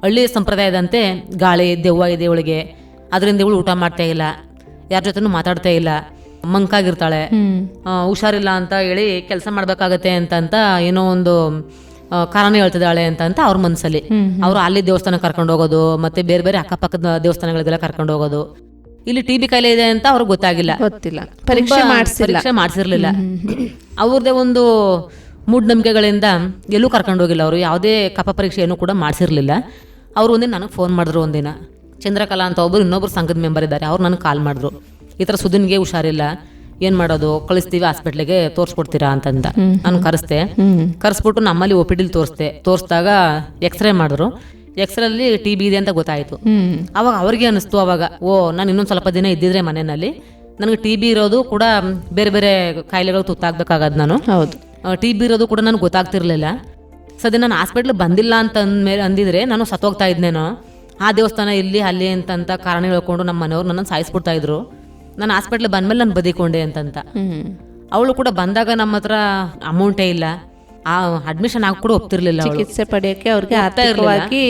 ಹಳ್ಳಿ ಸಂಪ್ರದಾಯದಂತೆ ಗಾಳಿ ದೆವ್ವ ಇದೆ ಇವಳಿಗೆ. ಅದರಿಂದ ಇವಳು ಊಟ ಮಾಡ್ತಾ ಇಲ್ಲ. ಯಾರ ಜೊತೆನೂ ಮಾತಾಡ್ತಾ ಇಲ್ಲ. ಮಂಕಾಗಿರ್ತಾಳೆ. ಹುಷಾರಿಲ್ಲ ಅಂತ ಹೇಳಿ ಕೆಲಸ ಮಾಡ್ಬೇಕಾಗತ್ತೆ ಅಂತ ಅಂತ ಏನೋ ಒಂದು ಕಾರಣ ಹೇಳ್ತಿದ್ದಾಳೆ ಅಂತ ಅಂತ ಅವ್ರ ಮನಸ್ಸಲ್ಲಿ ಅವರು ಅಲ್ಲಿ ದೇವಸ್ಥಾನ ಕರ್ಕೊಂಡು ಹೋಗೋದು ಮತ್ತೆ ಬೇರೆ ಬೇರೆ ಅಕ್ಕಪಕ್ಕದ ದೇವಸ್ಥಾನಗಳಿಗೆಲ್ಲ ಕರ್ಕೊಂಡು ಹೋಗೋದು. ಇಲ್ಲಿ ಟಿ ಬಿ ಕಾಯಿಲೆ ಇದೆ ಅಂತ ಅವ್ರಿಗೆ ಗೊತ್ತಾಗಿಲ್ಲ. ಗೊತ್ತಿಲ್ಲ. ಪರೀಕ್ಷೆ ಪರೀಕ್ಷೆ ಮಾಡಿಸಿರ್ಲಿಲ್ಲ. ಅವ್ರದೇ ಒಂದು ಮೂಢನಂಬಿಕೆಗಳಿಂದ ಎಲ್ಲೂ ಕರ್ಕೊಂಡು ಹೋಗಿಲ್ಲ ಅವರು. ಯಾವುದೇ ಕಪ ಪರೀಕ್ಷೆ ಏನೂ ಕೂಡ ಮಾಡಿಸಿರ್ಲಿಲ್ಲ. ಅವ್ರು ಒಂದಿನ ನನಗೆ ಫೋನ್ ಮಾಡಿದ್ರು ಒಂದಿನ. ಚಂದ್ರಕಲಾ ಅಂತ ಒಬ್ಬರು ಇನ್ನೊಬ್ರು ಸಂಘದ ಮೆಂಬರ್ ಇದ್ದಾರೆ. ಅವ್ರು ನನಗೆ ಕಾಲ್ ಮಾಡಿದ್ರು. ಈ ಥರ ಸುದಿನ್ಗೆ ಹುಷಾರಿಲ್ಲ. ಏನು ಮಾಡೋದು? ಕಳಿಸ್ತೀವಿ ಹಾಸ್ಪಿಟ್ಲಿಗೆ ತೋರಿಸ್ಕೊಡ್ತೀರಾ ಅಂತಂದ. ನಾನು ಕರೆಸ್ತೆ ಕರೆಸ್ಬಿಟ್ಟು ನಮ್ಮಲ್ಲಿ ಒ ಪಿ ಡಿಲಿ ತೋರಿಸ್ದೆ. ತೋರಿಸಿದಾಗ ಎಕ್ಸ್ರೇ ಮಾಡಿದ್ರು. ಎಕ್ಸ್ರಲ್ಲಿ ಟಿ ಬಿ ಇದೆ ಅಂತ ಗೊತ್ತಾಯಿತು. ಅವಾಗ ಅವ್ರಿಗೆ ಅನಿಸ್ತು ಅವಾಗ ಓ ನಾನು ಇನ್ನೊಂದು ಸ್ವಲ್ಪ ದಿನ ಇದ್ದಿದ್ರೆ ಮನೆಯಲ್ಲಿ. ನನಗೆ ಟಿ ಬಿ ಇರೋದು ಕೂಡ ಬೇರೆ ಬೇರೆ ಕಾಯಿಲೆಗಳು ತುತ್ತಾಗಬೇಕಾಗದು ನಾನು. ಹೌದು. ಟಿ ಬಿ ಇರೋದು ಕೂಡ ನನಗೆ ಗೊತ್ತಾಗ್ತಿರ್ಲಿಲ್ಲ. ಸದ್ಯ ನಾನು ಹಾಸ್ಪಿಟ್ಲ್ ಬಂದಿಲ್ಲ ಅಂತ ಅಂದ್ಮೇಲೆ ಅಂದಿದ್ರೆ ನಾನು ಸತ್ತೋಗ್ತಾ ಇದ್ನೇನೋ. ಆ ದೇವಸ್ಥಾನ ಇಲ್ಲಿ ಅಲ್ಲಿ ಅಂತಂತ ಕಾರಣ ಹೇಳ್ಕೊಂಡು ನಮ್ಮ ಮನೆಯವ್ರು ನನ್ನನ್ನು ಸಾಯಿಸ್ಬಿಡ್ತಾ ಇದ್ರು. ನಾನು ಹಾಸ್ಪಿಟ್ಲ್ ಬಂದ್ಮೇಲೆ ನಾನು ಬದಿಕೊಂಡೆ ಅಂತಂತ. ಅವಳು ಕೂಡ ಬಂದಾಗ ನಮ್ಮ ಹತ್ರ ಅಮೌಂಟೇ ಇಲ್ಲ. ಆ ಅಡ್ಮಿಷನ್ ಆಗಿ ಕೂಡ ಒಪ್ತಿರ್ಲಿಲ್ಲ ಚಿಕಿತ್ಸೆ ಪಡೆಯಕ್ಕೆ ಅವ್ರಿಗೆ ಆರ್ಥಿಕವಾಗಿ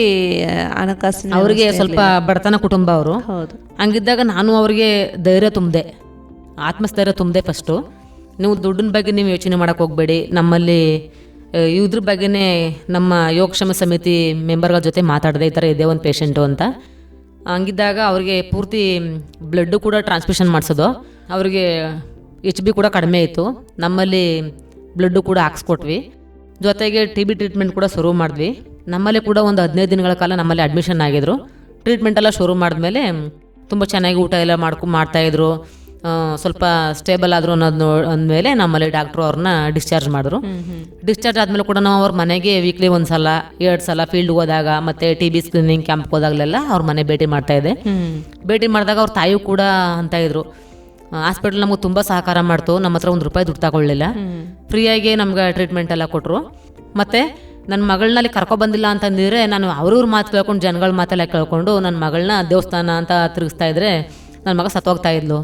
ಹಣಕಾಸಿನ ಅವ್ರಿಗೆ ಸ್ವಲ್ಪ ಬಡತನ ಕುಟುಂಬ ಅವರು. ಹೌದು. ಹಂಗಿದ್ದಾಗ ನಾನು ಅವ್ರಿಗೆ ಧೈರ್ಯ ತುಂಬಿದೆ ಆತ್ಮಸ್ಥೈರ್ಯ ತುಂಬಿದೆ ಫಸ್ಟು ನೀವು ದುಡ್ಡಿನ ಬಗ್ಗೆ ನೀವು ಯೋಚನೆ ಮಾಡೋಕೆ ಹೋಗಬೇಡಿ. ನಮ್ಮಲ್ಲಿ ಇದ್ರ ಬಗ್ಗೆನೇ ನಮ್ಮ ಯೋಗಕ್ಷೇಮ ಸಮಿತಿ ಮೆಂಬರ್ಗಳ ಜೊತೆ ಮಾತಾಡಿದೆ ಈ ಥರ ಇದೆ ಒಂದು ಪೇಷಂಟು ಅಂತ. ಹಂಗಿದ್ದಾಗ ಅವ್ರಿಗೆ ಪೂರ್ತಿ ಬ್ಲಡ್ಡು ಕೂಡ ಟ್ರಾನ್ಸ್ಮಿಷನ್ ಮಾಡಿಸೋದು. ಅವರಿಗೆ ಎಚ್ ಬಿ ಕೂಡ ಕಡಿಮೆ ಇತ್ತು. ನಮ್ಮಲ್ಲಿ ಬ್ಲಡ್ಡು ಕೂಡ ಹಾಕ್ಸ್ಕೊಟ್ವಿ. ಜೊತೆಗೆ ಟಿ ಬಿ ಟ್ರೀಟ್ಮೆಂಟ್ ಕೂಡ ಶುರು ಮಾಡಿದ್ವಿ. ನಮ್ಮಲ್ಲಿ ಕೂಡ ಒಂದು ಹದಿನೈದು ದಿನಗಳ ಕಾಲ ನಮ್ಮಲ್ಲಿ ಅಡ್ಮಿಷನ್ ಆಗಿದ್ರು. ಟ್ರೀಟ್ಮೆಂಟ್ ಎಲ್ಲ ಶುರು ಮಾಡಿದ್ಮೇಲೆ ತುಂಬ ಚೆನ್ನಾಗಿ ಊಟ ಎಲ್ಲ ಮಾಡ್ಕೊ ಮಾಡ್ತಾಯಿದ್ರು ಸ್ವಲ್ಪ ಸ್ಟೇಬಲ್ ಆದ್ರು ಅನ್ನೋದು ಅಂದಮೇಲೆ ನಮ್ಮಲ್ಲಿ ಡಾಕ್ಟ್ರು ಅವ್ರನ್ನ ಡಿಸ್ಚಾರ್ಜ್ ಮಾಡಿದ್ರು. ಡಿಸ್ಚಾರ್ಜ್ ಆದಮೇಲೆ ಕೂಡ ನಾವು ಅವ್ರ ಮನೆಗೆ ವೀಕ್ಲಿ ಒಂದು ಸಲ ಎರಡು ಸಲ ಫೀಲ್ಡ್ ಹೋದಾಗ ಮತ್ತೆ ಟಿ ಬಿ ಸ್ಕ್ರೀನಿಂಗ್ ಕ್ಯಾಂಪ್ ಹೋದಾಗಲೆಲ್ಲ ಅವ್ರ ಮನೆ ಭೇಟಿ ಮಾಡ್ತಾ ಇದೆ ಭೇಟಿ ಮಾಡಿದಾಗ ಅವ್ರ ತಾಯಿಯೂ ಕೂಡ ಅಂತ ಇದ್ರು. ಹಾಸ್ಪಿಟಲ್ ನಮಗೆ ತುಂಬ ಸಹಕಾರ ಮಾಡ್ತು. ನಮ್ಮ ಹತ್ರ ಒಂದು ರೂಪಾಯಿ ದುಡ್ಡು ತಗೊಳ್ಳಿಲ್ಲ. ಫ್ರೀಯಾಗಿ ನಮ್ಗೆ ಟ್ರೀಟ್ಮೆಂಟ್ ಎಲ್ಲ ಕೊಟ್ಟರು ಮತ್ತು ನನ್ನ ಮಗಳನ್ನಲ್ಲಿ ಕರ್ಕೊಬಂದಿಲ್ಲ ಅಂತಂದಿದ್ರೆ ನಾನು ಅವ್ರವ್ರ ಮಾತು ಕೇಳ್ಕೊಂಡು ಜನಗಳ ಮಾತೆಲ್ಲ ಕೇಳ್ಕೊಂಡು ನನ್ನ ಮಗಳನ್ನ ದೇವಸ್ಥಾನ ಅಂತ ತಿರುಗಿಸ್ತಾ ಇದ್ರೆ ನನ್ನ ಮಗ ಸತ್ತೋಗ್ತಾ ಇದ್ಲು.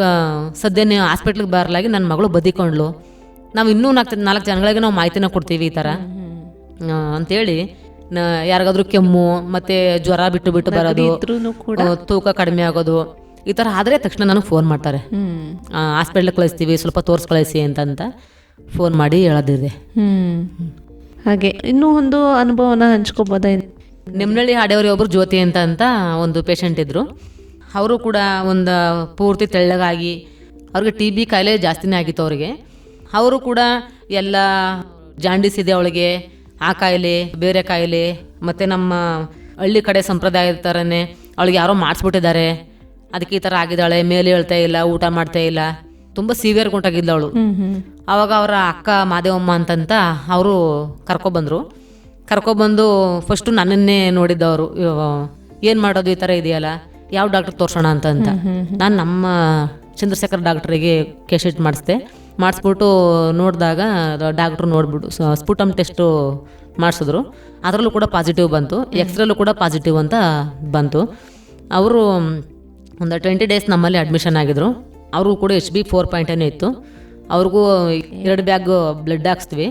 ಆ, ಸದ್ಯ ನೀವು ಹಾಸ್ಪಿಟ್ಲಿಗೆ ಬರಲಾಗಿ ನನ್ನ ಮಗಳು ಬದಿಕೊಂಡ್ಲು ನಾವು ಇನ್ನೂ ನಾಲ್ಕು ನಾಲ್ಕು ಜನಗಳಿಗೆ ನಾವು ಮಾಹಿತಿನ ಕೊಡ್ತೀವಿ ಈ ಥರ ಅಂತೇಳಿ ನ- ಯಾರಿಗಾದ್ರೂ ಕೆಮ್ಮು ಮತ್ತೆ ಜ್ವರ ಬಿಟ್ಟು ಬಿಟ್ಟು ಬರೋದು ತೂಕ ಕಡಿಮೆ ಆಗೋದು ಈ ಥರ ಆದರೆ ತಕ್ಷಣ ನನಗೆ ಫೋನ್ ಮಾಡ್ತಾರೆ. ಹಾಸ್ಪಿಟ್ಲಿಗೆ ಕಳಿಸ್ತೀವಿ ಸ್ವಲ್ಪ ತೋರ್ಸ್ ಕಳಿಸಿ ಅಂತಂತ ಫೋನ್ ಮಾಡಿ ಹೇಳೋದಿದೆ. ಹಾಗೆ ಇನ್ನೂ ಒಂದು ಅನುಭವನ ಹಂಚ್ಕೋಬೋದ? ನೆಮ್ಮನಳ್ಳಿ ಹಾಡೆಯವ್ರಿ ಒಬ್ಬರು ಜ್ಯೋತಿ ಅಂತ ಅಂತ ಒಂದು ಪೇಷಂಟ್ ಇದ್ದರು ಅವರು ಕೂಡ ಒಂದು ಪೂರ್ತಿ ತೆಳ್ಳಗಾಗಿ ಅವ್ರಿಗೆ ಟಿ ಬಿ ಕಾಯಿಲೆ ಜಾಸ್ತಿನೇ ಆಗಿತ್ತು ಅವರಿಗೆ. ಅವರು ಕೂಡ ಎಲ್ಲ ಜಾಂಡೀಸ್ ಇದೆ ಅವಳಿಗೆ ಆ ಕಾಯಿಲೆ ಬೇರೆ ಕಾಯಿಲೆ ಮತ್ತು ನಮ್ಮ ಹಳ್ಳಿ ಕಡೆ ಸಂಪ್ರದಾಯದ ಥರನೇ ಅವಳಿಗೆ ಯಾರೋ ಮಾಡಿಸ್ಬಿಟ್ಟಿದ್ದಾರೆ. ಅದಕ್ಕೆ ಈ ಥರ ಆಗಿದ್ದಾಳೆ ಮೇಲೆ ಹೇಳ್ತಾ ಇಲ್ಲ ಊಟ ಮಾಡ್ತಾ ಇಲ್ಲ. ತುಂಬ ಸಿವಿಯರ್ ಗೊಂಟಾಗಿದ್ಲು ಅವಳು. ಆವಾಗ ಅವರ ಅಕ್ಕ ಮಾದೇವಮ್ಮ ಅಂತಂತ ಅವರು ಕರ್ಕೊಬಂದರು ಕರ್ಕೊಬಂದು ಫಸ್ಟು ನನ್ನನ್ನೇ ನೋಡಿದ್ದವರು. ಏನು ಮಾಡೋದು ಈ ಥರ ಇದೆಯಲ್ಲ? ಯಾವ ಡಾಕ್ಟರ್ ತೋರ್ಸೋಣ ಅಂತ ಅಂತ ನಾನು ನಮ್ಮ ಚಂದ್ರಶೇಖರ್ ಡಾಕ್ಟ್ರಿಗೆ ಕೆಶೆಟ್ ಮಾಡಿಸ್ದೆ. ಮಾಡಿಸ್ಬಿಟ್ಟು ನೋಡಿದಾಗ ಡಾಕ್ಟ್ರು ನೋಡ್ಬಿಟ್ಟು ಸ್ಪುಟಮ್ ಟೆಸ್ಟು ಮಾಡಿಸಿದ್ರು. ಅದರಲ್ಲೂ ಕೂಡ ಪಾಸಿಟಿವ್ ಬಂತು. ಎಕ್ಸ್ರೇಲ್ಲೂ ಕೂಡ ಪಾಸಿಟಿವ್ ಅಂತ ಬಂತು. ಅವರು ಒಂದು ಟ್ವೆಂಟಿ ಡೇಸ್ ನಮ್ಮಲ್ಲಿ ಅಡ್ಮಿಷನ್ ಆಗಿದ್ರು. ಅವ್ರಿಗೂ ಕೂಡ ಎಚ್ ಬಿ ಫೋರ್ ಪಾಯಿಂಟೇನೇ ಇತ್ತು. ಅವ್ರಿಗೂ ಎರಡು ಬ್ಯಾಗ್ ಬ್ಲಡ್ ಹಾಕ್ಸ್ತೀವಿ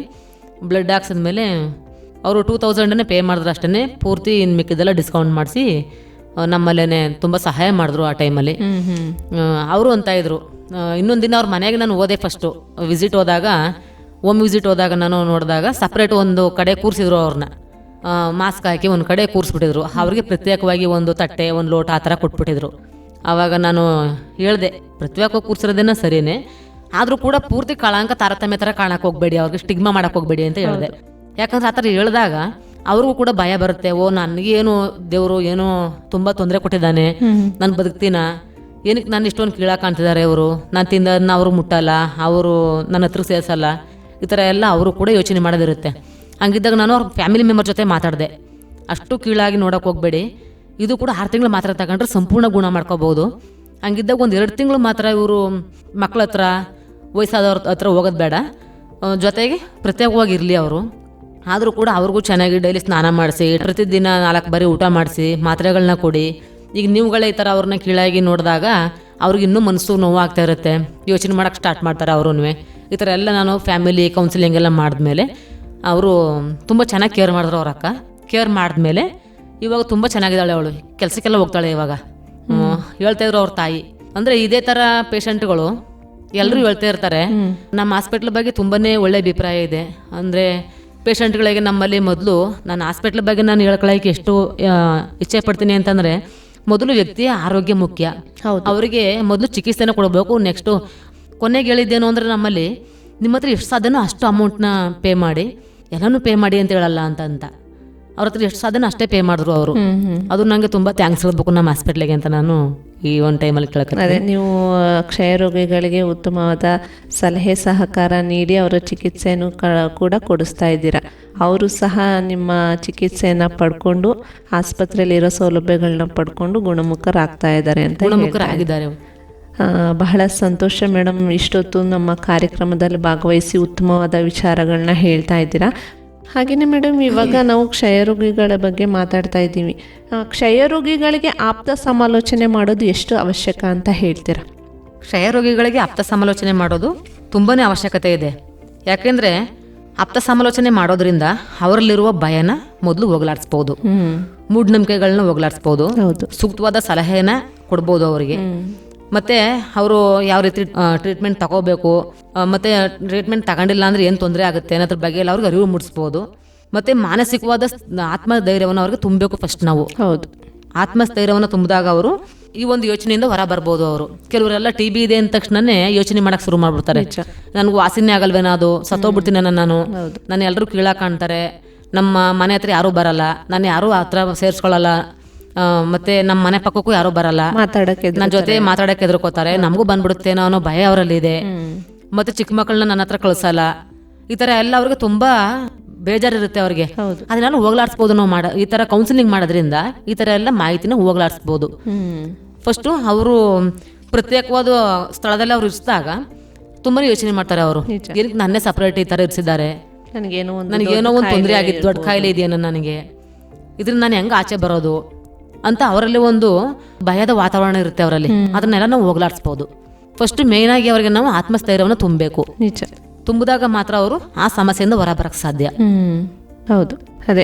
ಬ್ಲಡ್ ಹಾಕ್ಸಿದ್ಮೇಲೆ ಅವರು ಟೂ ತೌಸಂಡನ್ನೇ ಪೇ ಮಾಡಿದ್ರು ಅಷ್ಟೇ ಪೂರ್ತಿ ಇನ್ನು ಮಿಕ್ಕಿದೆಲ್ಲ ಡಿಸ್ಕೌಂಟ್ ಮಾಡಿಸಿ ನಮ್ಮಲ್ಲೇ ತುಂಬ ಸಹಾಯ ಮಾಡಿದ್ರು ಆ ಟೈಮಲ್ಲಿ. ಅವರು ಅಂತ ಇದ್ರು. ಇನ್ನೊಂದು ದಿನ ಅವ್ರ ಮನೆಗೆ ನಾನು ಓದೆ ಫಸ್ಟು ವಿಸಿಟ್ ಹೋದಾಗ ಹೋಮ್ ವಿಸಿಟ್ ಹೋದಾಗ ನಾನು ನೋಡಿದಾಗ ಸಪ್ರೇಟ್ ಒಂದು ಕಡೆ ಕೂರಿಸಿದ್ರು ಅವ್ರನ್ನ ಮಾಸ್ಕ್ ಹಾಕಿ ಒಂದು ಕಡೆ ಕೂರಿಸ್ಬಿಟ್ಟಿದ್ರು. ಅವ್ರಿಗೆ ಪ್ರತ್ಯೇಕವಾಗಿ ಒಂದು ತಟ್ಟೆ, ಒಂದು ಲೋಟ ಆ ಥರ ಕೊಟ್ಬಿಟ್ಟಿದ್ರು. ಆವಾಗ ನಾನು ಹೇಳಿದೆ, ಪ್ರತ್ಯೇಕವಾಗಿ ಕೂರಿಸಿರೋದೇನ ಸರಿಯೇ ಆದರೂ ಕೂಡ ಪೂರ್ತಿ ಕಾಳಾಂಕ ತಾರತಮ್ಯ ಥರ ಕಾಣಕ್ಕೆ ಹೋಗಬೇಡಿ, ಅವ್ರಿಗೆ ಸ್ಟಿಗ್ಮಾ ಮಾಡೋಕ್ಕೆ ಹೋಗ್ಬೇಡಿ ಅಂತ ಹೇಳಿದೆ. ಯಾಕಂದ್ರೆ ಆ ಥರ ಹೇಳಿದಾಗ ಅವ್ರಿಗೂ ಕೂಡ ಭಯ ಬರುತ್ತೆ ಓ ನನಗೇನು ದೇವರು ಏನೋ ತುಂಬಾ ತೊಂದರೆ ಕೊಟ್ಟಿದ್ದಾನೆ ನಾನು ಬದುಕ್ತೀನ? ಏನಕ್ಕೆ ನಾನು ಇಷ್ಟೊಂದು ಕೀಳಾ ಕಾಣ್ತಿದ್ದಾರೆ ಅವರು ನಾನು ತಿಂದನ್ನ ಅವರು ಮುಟ್ಟಲ್ಲ ಅವರು ನನ್ನ ಹತ್ರ ಸೇರಿಸಲ್ಲ. ಈ ಥರ ಎಲ್ಲ ಅವರು ಕೂಡ ಯೋಚನೆ ಮಾಡೋದಿರುತ್ತೆ. ಹಂಗಿದ್ದಾಗ ನಾನು ಅವ್ರ ಫ್ಯಾಮಿಲಿ ಮೆಂಬರ್ ಜೊತೆ ಮಾತಾಡಿದೆ. ಅಷ್ಟು ಕೀಳಾಗಿ ನೋಡೋಕೆ ಹೋಗಬೇಡಿ. ಇದು ಕೂಡ ಆರು ತಿಂಗಳು ಮಾತ್ರ ತಗೊಂಡ್ರೆ ಸಂಪೂರ್ಣ ಗುಣ ಮಾಡ್ಕೋಬೋದು. ಹಂಗಿದ್ದಾಗ ಒಂದು ಎರಡು ತಿಂಗಳು ಮಾತ್ರ ಇವರು ಮಕ್ಳ ಹತ್ರ ವಯಸ್ಸಾದವ್ರ ಹತ್ರ ಹೋಗೋದು ಬೇಡ. ಜೊತೆಗೆ ಪ್ರತ್ಯೇಕವಾಗಿ ಇರಲಿ ಅವರು. ಆದರೂ ಕೂಡ ಅವ್ರಿಗೂ ಚೆನ್ನಾಗಿ ಡೈಲಿ ಸ್ನಾನ ಮಾಡಿಸಿ ಪ್ರತಿದಿನ ನಾಲ್ಕು ಬಾರಿ ಊಟ ಮಾಡಿಸಿ ಮಾತ್ರೆಗಳನ್ನ ಕೊಡಿ. ಈಗ ನೀವುಗಳೇ ಈ ಥರ ಅವ್ರನ್ನ ಕೀಳಾಗಿ ನೋಡಿದಾಗ ಅವ್ರಿಗೆ ಇನ್ನೂ ಮನಸ್ಸು ನೋವಾಗ್ತಾ ಇರುತ್ತೆ. ಯೋಚನೆ ಮಾಡೋಕ್ಕೆ ಸ್ಟಾರ್ಟ್ ಮಾಡ್ತಾರೆ ಅವ್ರೂ ಈ ಥರ ಎಲ್ಲ ನಾನು ಫ್ಯಾಮಿಲಿ ಕೌನ್ಸಿಲಿಂಗ್ ಎಲ್ಲ ಮಾಡಿದ್ಮೇಲೆ ಅವರು ತುಂಬ ಚೆನ್ನಾಗಿ ಕೇರ್ ಮಾಡಿದ್ರು ಅವ್ರ ಅಕ್ಕ. ಕೇರ್ ಮಾಡಿದ್ಮೇಲೆ ಇವಾಗ ತುಂಬ ಚೆನ್ನಾಗಿದ್ದಾಳೆ ಅವಳು. ಕೆಲಸಕ್ಕೆಲ್ಲ ಹೋಗ್ತಾಳೆ ಇವಾಗ. ಹೇಳ್ತಾ ಇದ್ರು ಅವ್ರ ತಾಯಿ. ಅಂದರೆ ಇದೇ ಥರ ಪೇಷಂಟ್ಗಳು ಎಲ್ಲರೂ ಹೇಳ್ತಾ ಇರ್ತಾರೆ. ನಮ್ಮ ಹಾಸ್ಪಿಟ್ಲ್ ಬಗ್ಗೆ ತುಂಬಾ ಒಳ್ಳೆ ಅಭಿಪ್ರಾಯ ಇದೆ. ಅಂದರೆ ಪೇಷಂಟ್ಗಳಿಗೆ ನಮ್ಮಲ್ಲಿ ಮೊದಲು ನಾನು ಹಾಸ್ಪಿಟ್ಲ್ ಬಗ್ಗೆ ನಾನು ಹೇಳ್ಕೊಳ್ಳೋಕೆ ಎಷ್ಟು ಇಚ್ಛೆ ಪಡ್ತೀನಿ ಅಂತಂದರೆ ಮೊದಲು ವ್ಯಕ್ತಿಯ ಆರೋಗ್ಯ ಮುಖ್ಯ. ಅವರಿಗೆ ಮೊದಲು ಚಿಕಿತ್ಸೆನ ಕೊಡಬೇಕು. ನೆಕ್ಸ್ಟು ಕೊನೆಗೆ ಹೇಳಿದ್ದೇನು ಅಂದರೆ ನಮ್ಮಲ್ಲಿ ನಿಮ್ಮ ಹತ್ರ ಎಷ್ಟು ಸಾಧ್ಯನೋ ಅಷ್ಟು ಅಮೌಂಟ್ನ ಪೇ ಮಾಡಿ ಎಲ್ಲನೂ ಪೇ ಮಾಡಿ ಅಂತ ಹೇಳಲ್ಲ ಅಂತ ಅಂತ. ಅವ್ರ ಹತ್ರ ಎಷ್ಟು ಸಾಧನ ಅಷ್ಟೇ ಪೇ ಮಾಡಿದ್ರು ಅವರು. ಅದು ನನಗೆ ತುಂಬ ಥ್ಯಾಂಕ್ಸ್ ಹೇಳ್ಬೇಕು ನಮ್ಮ ಹಾಸ್ಪಿಟ್ಲಿಗೆ ಅಂತ ನಾನು ಈ ಒಂದು ಟೈಮಲ್ಲಿ ಕೇಳಕ್ಕೆ ಅದೇ ನೀವು ಕ್ಷಯರೋಗಿಗಳಿಗೆ ಉತ್ತಮವಾದ ಸಲಹೆ ಸಹಕಾರ ನೀಡಿ ಅವರ ಚಿಕಿತ್ಸೆಯನ್ನು ಕೂಡ ಕೊಡಿಸ್ತಾ ಇದ್ದೀರಾ. ಅವರು ಸಹ ನಿಮ್ಮ ಚಿಕಿತ್ಸೆಯನ್ನು ಪಡ್ಕೊಂಡು ಆಸ್ಪತ್ರೆಯಲ್ಲಿರೋ ಸೌಲಭ್ಯಗಳನ್ನ ಪಡ್ಕೊಂಡು ಗುಣಮುಖರಾಗ್ತಾ ಇದ್ದಾರೆ ಅಂತ. ಗುಣಮುಖರಾಗಿದ್ದಾರೆ ಬಹಳ ಸಂತೋಷ ಮೇಡಮ್ ಇಷ್ಟೊತ್ತು ನಮ್ಮ ಕಾರ್ಯಕ್ರಮದಲ್ಲಿ ಭಾಗವಹಿಸಿ ಉತ್ತಮವಾದ ವಿಚಾರಗಳನ್ನ ಹೇಳ್ತಾ ಇದ್ದೀರಾ. ಹಾಗೆಯೇ ಮೇಡಮ್ ಇವಾಗ ನಾವು ಕ್ಷಯ ರೋಗಿಗಳ ಬಗ್ಗೆ ಮಾತಾಡ್ತಾ ಇದ್ದೀವಿ. ಕ್ಷಯ ರೋಗಿಗಳಿಗೆ ಆಪ್ತ ಸಮಾಲೋಚನೆ ಮಾಡೋದು ಎಷ್ಟು ಅವಶ್ಯಕ ಅಂತ ಹೇಳ್ತೀರಾ? ಕ್ಷಯ ರೋಗಿಗಳಿಗೆ ಆಪ್ತ ಸಮಾಲೋಚನೆ ಮಾಡೋದು ತುಂಬಾ ಅವಶ್ಯಕತೆ ಇದೆ. ಯಾಕೆಂದರೆ ಆಪ್ತ ಸಮಾಲೋಚನೆ ಮಾಡೋದ್ರಿಂದ ಅವರಲ್ಲಿರುವ ಭಯನ ಮೊದಲು ಹೋಗಲಾಡಿಸ್ಬೋದು. ಮೂಢನಂಬಿಕೆಗಳನ್ನ ಹೋಗಲಾಡಿಸ್ಬೋದು. ಸೂಕ್ತವಾದ ಸಲಹೆನ ಕೊಡ್ಬೋದು ಅವರಿಗೆ. ಮತ್ತೆ ಅವರು ಯಾವ ರೀತಿ ಟ್ರೀಟ್ಮೆಂಟ್ ತಗೋಬೇಕು ಮತ್ತೆ ಟ್ರೀಟ್ಮೆಂಟ್ ತಗೊಂಡಿಲ್ಲ ಅಂದ್ರೆ ಏನು ತೊಂದರೆ ಆಗುತ್ತೆ ಅನ್ನೋದ್ರ ಬಗ್ಗೆ ಎಲ್ಲ ಅವ್ರಿಗೆ ಅರಿವು ಮೂಡಿಸ್ಬೋದು. ಮತ್ತೆ ಮಾನಸಿಕವಾದ ಆತ್ಮಧೈರ್ಯವನ್ನು ಅವ್ರಿಗೆ ತುಂಬಬೇಕು ಫಸ್ಟ್ ನಾವು. ಹೌದು. ಆತ್ಮಸ್ಥೈರ್ಯವನ್ನು ತುಂಬಿದಾಗ ಅವರು ಈ ಒಂದು ಯೋಚನೆಯಿಂದ ಹೊರ ಬರ್ಬೋದು ಅವರು. ಕೆಲವರೆಲ್ಲ ಟಿ ಬಿ ಇದೆ ಅಂದ ತಕ್ಷಣನೇ ಯೋಚನೆ ಮಾಡಕ್ ಶುರು ಮಾಡ್ಬಿಡ್ತಾರೆ. ನನಗೆ ವಾಸಿನೇ ಆಗಲ್ವೇನೋ ಅದು ಸತ್ತೋಗ್ಬಿಡ್ತೀನ ನಾನು. ನಾನು ಎಲ್ಲರೂ ಕೀಳಾ ಕಾಣ್ತಾರೆ. ನಮ್ಮ ಮನೆ ಹತ್ರ ಯಾರೂ ಬರಲ್ಲ. ನಾನು ಯಾರೂ ಹತ್ರ ಸೇರಿಸ್ಕೊಳ್ಳಲ್ಲ ಮತ್ತೆ ನಮ್ಮ ಮನೆ ಪಕ್ಕಕ್ಕೂ ಯಾರೂ ಬರಲ್ಲ. ಮಾತಾಡಕ್ಕೆ ನನ್ನ ಜೊತೆ ಮಾತಾಡಕ್ಕೆ ಎದುರ್ಕೋತಾರೆ. ನಮಗೂ ಬಂದ್ಬಿಡುತ್ತೇನೋ ಅನ್ನೋ ಭಯ ಅವರಲ್ಲಿ ಇದೆ. ಮತ್ತೆ ಚಿಕ್ಕ ಮಕ್ಕಳನ್ನ ನನ್ನ ಹತ್ರ ಕಳ್ಸಲ್ಲ. ಈ ತರ ಎಲ್ಲ ಅವ್ರಿಗೆ ತುಂಬಾ ಬೇಜಾರಿರುತ್ತೆ ಅವ್ರಿಗೆ. ಅದನ್ನೆಲ್ಲ ಹೋಗ್ಲಾಡ್ಸ್ಬೋದು ನಾವು ಮಾಡ ಈ ತರ ಕೌನ್ಸಿಲಿಂಗ್ ಮಾಡೋದ್ರಿಂದ ಈ ತರ ಎಲ್ಲ ಮಾಹಿತಿನ ಹೋಗ್ಲಾಡ್ಸ್ಬೋದು. ಫಸ್ಟು ಅವರು ಪ್ರತ್ಯೇಕವಾದ ಸ್ಥಳದಲ್ಲಿ ಅವ್ರು ಇರಿಸಿದಾಗ ತುಂಬಾನೇ ಯೋಚನೆ ಮಾಡ್ತಾರೆ ಅವರು. ಏನಕ್ಕೆ ನನ್ನೇ ಸಪ್ರೇಟ್ ಈ ತರ ಇರಿಸಿದ್ದಾರೆ? ನನಗೇನೋ ಒಂದು ತೊಂದರೆ ಆಗಿತ್ತು ದೊಡ್ಡ ಕಾಯಿಲೆ ಇದೆಯೇನೋ ನನಗೆ. ಇದ್ರಿಂದ ನಾನು ಹೆಂಗೆ ಆಚೆ ಬರೋದು? ಅಂತ ಅವರಲ್ಲಿ ಒಂದು ಭಯದ ವಾತಾವರಣ ಇರುತ್ತೆ ಅವರಲ್ಲಿ. ಅದನ್ನೆಲ್ಲ ನಾವು ಹೋಗ್ಲಾಡಿಸ್ಬೋದು. ಫಸ್ಟ್ ಮೇನ್ ಆಗಿ ಅವರಿಗೆ ನಾವು ಆತ್ಮಸ್ಥೈರ್ಯವನ್ನು ತುಂಬಬೇಕು. ನಿಜ. ತುಂಬಿದಾಗ ಮಾತ್ರ ಅವರು ಆ ಸಮಸ್ಯೆಯಿಂದ ಹೊರ ಬರಕ್ಕೆ ಸಾಧ್ಯ ಹೌದು. ಅದೇ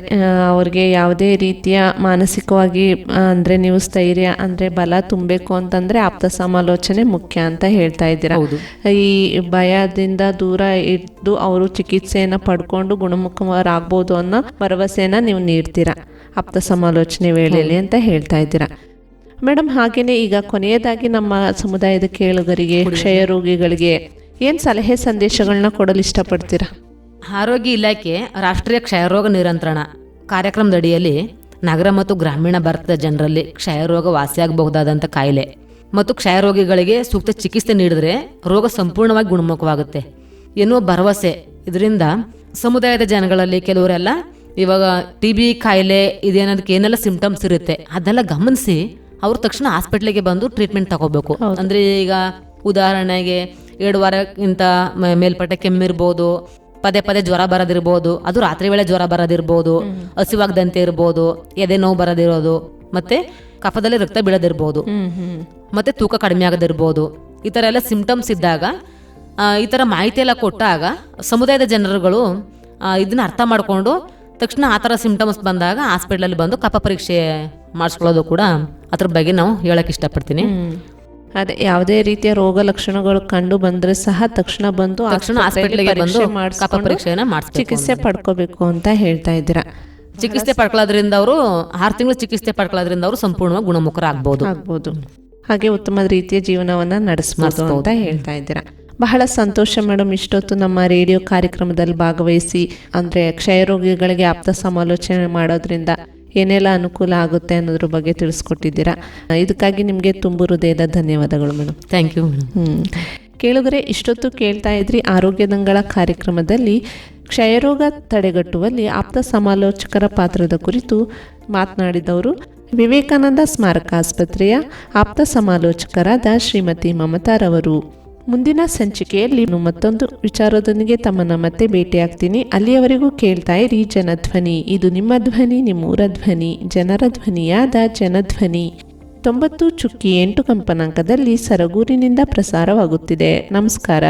ಅವ್ರಿಗೆ ಯಾವುದೇ ರೀತಿಯ ಮಾನಸಿಕವಾಗಿ ಅಂದ್ರೆ ನೀವು ಸ್ಥೈರ್ಯ ಅಂದ್ರೆ ಬಲ ತುಂಬಬೇಕು ಅಂತಂದ್ರೆ ಆಪ್ತ ಸಮಾಲೋಚನೆ ಮುಖ್ಯ ಅಂತ ಹೇಳ್ತಾ ಇದ್ದೀರಾ. ಹೌದು. ಈ ಭಯದಿಂದ ದೂರ ಇದ್ದು ಅವರು ಚಿಕಿತ್ಸೆಯನ್ನ ಪಡ್ಕೊಂಡು ಗುಣಮುಖರಾಗ್ಬೋದು ಅನ್ನೋ ಭರವಸೆಯನ್ನ ನೀವು ನೀಡ್ತೀರಾ? ಆಪ್ತ ಸಮಾಲೋಚನೆ ವೇಳೆಯಲ್ಲಿ ಅಂತ ಹೇಳ್ತಾ ಇದ್ದೀರಾ. ಮೇಡಮ್ ಹಾಗೇನೆ ಈಗ ಕೊನೆಯದಾಗಿ ನಮ್ಮ ಸಮುದಾಯದ ಕೇಳುಗರಿಗೆ, ಕ್ಷಯ ರೋಗಿಗಳಿಗೆ ಏನ್ ಸಲಹೆ ಸಂದೇಶಗಳನ್ನ ಕೊಡಲು ಇಷ್ಟಪಡ್ತೀರಾ? ಆರೋಗ್ಯ ಇಲಾಖೆ, ರಾಷ್ಟ್ರೀಯ ಕ್ಷಯರೋಗ ನಿಯಂತ್ರಣ ಕಾರ್ಯಕ್ರಮದಡಿಯಲ್ಲಿ ನಗರ ಮತ್ತು ಗ್ರಾಮೀಣ ಭಾರತದ ಜನರಲ್ಲಿ ಕ್ಷಯರೋಗ ವಾಸಿಯಾಗಬಹುದಾದಂಥ ಕಾಯಿಲೆ ಮತ್ತು ಕ್ಷಯರೋಗಿಗಳಿಗೆ ಸೂಕ್ತ ಚಿಕಿತ್ಸೆ ನೀಡಿದರೆ ರೋಗ ಸಂಪೂರ್ಣವಾಗಿ ಗುಣಮುಖವಾಗುತ್ತೆ ಎನ್ನುವ ಭರವಸೆ ಇದರಿಂದ ಸಮುದಾಯದ ಜನಗಳಲ್ಲಿ ಕೆಲವರೆಲ್ಲ ಇವಾಗ ಟಿ ಬಿ ಕಾಯಿಲೆ ಇದೇನದಕ್ಕೆ ಏನೆಲ್ಲ ಸಿಂಪ್ಟಮ್ಸ್ ಇರುತ್ತೆ ಅದೆಲ್ಲ ಗಮನಿಸಿ ಅವ್ರ ತಕ್ಷಣ ಹಾಸ್ಪಿಟ್ಲಿಗೆ ಬಂದು ಟ್ರೀಟ್ಮೆಂಟ್ ತಗೋಬೇಕು. ಅಂದ್ರೆ ಈಗ ಉದಾಹರಣೆಗೆ ಎರಡು ವಾರಕ್ಕಿಂತ ಮೇಲ್ಪಟ್ಟ ಕೆಮ್ಮಿರ್ಬೋದು ಪದೇ ಪದೇ ಜ್ವರ ಬರೋದಿರ್ಬೋದು ಅದು ರಾತ್ರಿ ವೇಳೆ ಜ್ವರ ಬರೋದಿರ್ಬೋದು ಹಸಿವಾಗದಂತೆ ಇರ್ಬೋದು ಎದೆ ನೋವು ಬರೋದಿರೋದು ಮತ್ತೆ ಕಫದಲ್ಲಿ ರಕ್ತ ಬೀಳೋದಿರ್ಬೋದು ಮತ್ತೆ ತೂಕ ಕಡಿಮೆ ಆಗೋದಿರ್ಬೋದು ಈ ಥರ ಎಲ್ಲ ಸಿಂಪ್ಟಮ್ಸ್ ಇದ್ದಾಗ ಈ ಥರ ಮಾಹಿತಿ ಎಲ್ಲ ಕೊಟ್ಟಾಗ ಸಮುದಾಯದ ಜನರುಗಳು ಇದನ್ನ ಅರ್ಥ ಮಾಡಿಕೊಂಡು ತಕ್ಷಣ ಆ ಥರ ಸಿಂಪ್ಟಮ್ಸ್ ಬಂದಾಗ ಹಾಸ್ಪಿಟ್ಲಲ್ಲಿ ಬಂದು ಕಫ ಪರೀಕ್ಷೆ ಮಾಡಿಸ್ಕೊಳ್ಳೋದು ಕೂಡ ಅದ್ರ ಬಗ್ಗೆ ನಾವು ಹೇಳಕ್ಕೆ ಇಷ್ಟಪಡ್ತೀನಿ. ಅದೇ ಯಾವುದೇ ರೀತಿಯ ರೋಗ ಲಕ್ಷಣಗಳು ಕಂಡು ಬಂದ್ರೆ ಸಹ ತಕ್ಷಣ ಬಂದು ತಕ್ಷಣ ಹಾಸ್ಪಿಟ್ಲಿಗೆ ಬಂದು ಕಫ ಪರೀಕ್ಷೆನ ಮಾಡಿಸ್ಬೇಕು ಚಿಕಿತ್ಸೆ ಪಡ್ಕೋಬೇಕು ಅಂತ ಹೇಳ್ತಾ ಇದ್ದೀರಾ. ಚಿಕಿತ್ಸೆ ಪಡ್ಕೊಳ್ಳೋದ್ರಿಂದ ಅವರು ಆರು ತಿಂಗಳು ಚಿಕಿತ್ಸೆ ಪಡ್ಕೊಳ್ಳೋದ್ರಿಂದ ಅವರು ಸಂಪೂರ್ಣವಾಗಿ ಗುಣಮುಖರಾಗ್ಬೋದು. ಆಗ್ಬೋದು. ಹಾಗೆ ಉತ್ತಮ ರೀತಿಯ ಜೀವನವನ್ನ ನಡೆಸ್ಬೋದು ಅಂತ ಹೇಳ್ತಾ ಇದ್ದೀರಾ. ಬಹಳ ಸಂತೋಷ ಮೇಡಮ್ ಇಷ್ಟೊತ್ತು ನಮ್ಮ ರೇಡಿಯೋ ಕಾರ್ಯಕ್ರಮದಲ್ಲಿ ಭಾಗವಹಿಸಿ ಅಂದ್ರೆ ಕ್ಷಯರೋಗಿಗಳಿಗೆ ಆಪ್ತ ಸಮಾಲೋಚನೆ ಮಾಡೋದ್ರಿಂದ ಏನೆಲ್ಲ ಅನುಕೂಲ ಆಗುತ್ತೆ ಅನ್ನೋದ್ರ ಬಗ್ಗೆ ತಿಳಿಸ್ಕೊಟ್ಟಿದ್ದೀರಾ. ಇದಕ್ಕಾಗಿ ನಿಮಗೆ ತುಂಬು ಹೃದಯದ ಧನ್ಯವಾದಗಳು ಮೇಡಮ್. ಥ್ಯಾಂಕ್ ಯು ಮೇಡಮ್ ಕೇಳಿದ್ರೆ ಇಷ್ಟೊತ್ತು ಕೇಳ್ತಾ ಇದ್ರಿ ಆರೋಗ್ಯದಂಗಳ ಕಾರ್ಯಕ್ರಮದಲ್ಲಿ ಕ್ಷಯರೋಗ ತಡೆಗಟ್ಟುವಲ್ಲಿ ಆಪ್ತ ಸಮಾಲೋಚಕರ ಪಾತ್ರದ ಕುರಿತು ಮಾತನಾಡಿದವರು ವಿವೇಕಾನಂದ ಸ್ಮಾರಕ ಆಸ್ಪತ್ರೆಯ ಆಪ್ತ ಸಮಾಲೋಚಕರಾದ ಶ್ರೀಮತಿ ಮಮತಾರವರು ಮುಂದಿನ ಸಂಚಿಕೆಯಲ್ಲಿ ಮತ್ತೊಂದು ವಿಚಾರದೊಂದಿಗೆ ತಮ್ಮನ್ನ ಮತ್ತೆ ಭೇಟಿಯಾಗ್ತೀನಿ. ಅಲ್ಲಿಯವರೆಗೂ ಕೇಳ್ತಾ ಇರಿ, ಜನಧ್ವನಿ. ಇದು ನಿಮ್ಮ ಧ್ವನಿ, ನಿಮ್ಮೂರ ಧ್ವನಿ, ಜನರ ಧ್ವನಿಯಾದ ಜನಧ್ವನಿ. ತೊಂಬತ್ತು ಚುಕ್ಕಿ ಎಂಟು ಕಂಪನಾಂಕದಲ್ಲಿ ಸರಗೂರಿನಿಂದ ಪ್ರಸಾರವಾಗುತ್ತಿದೆ. ನಮಸ್ಕಾರ.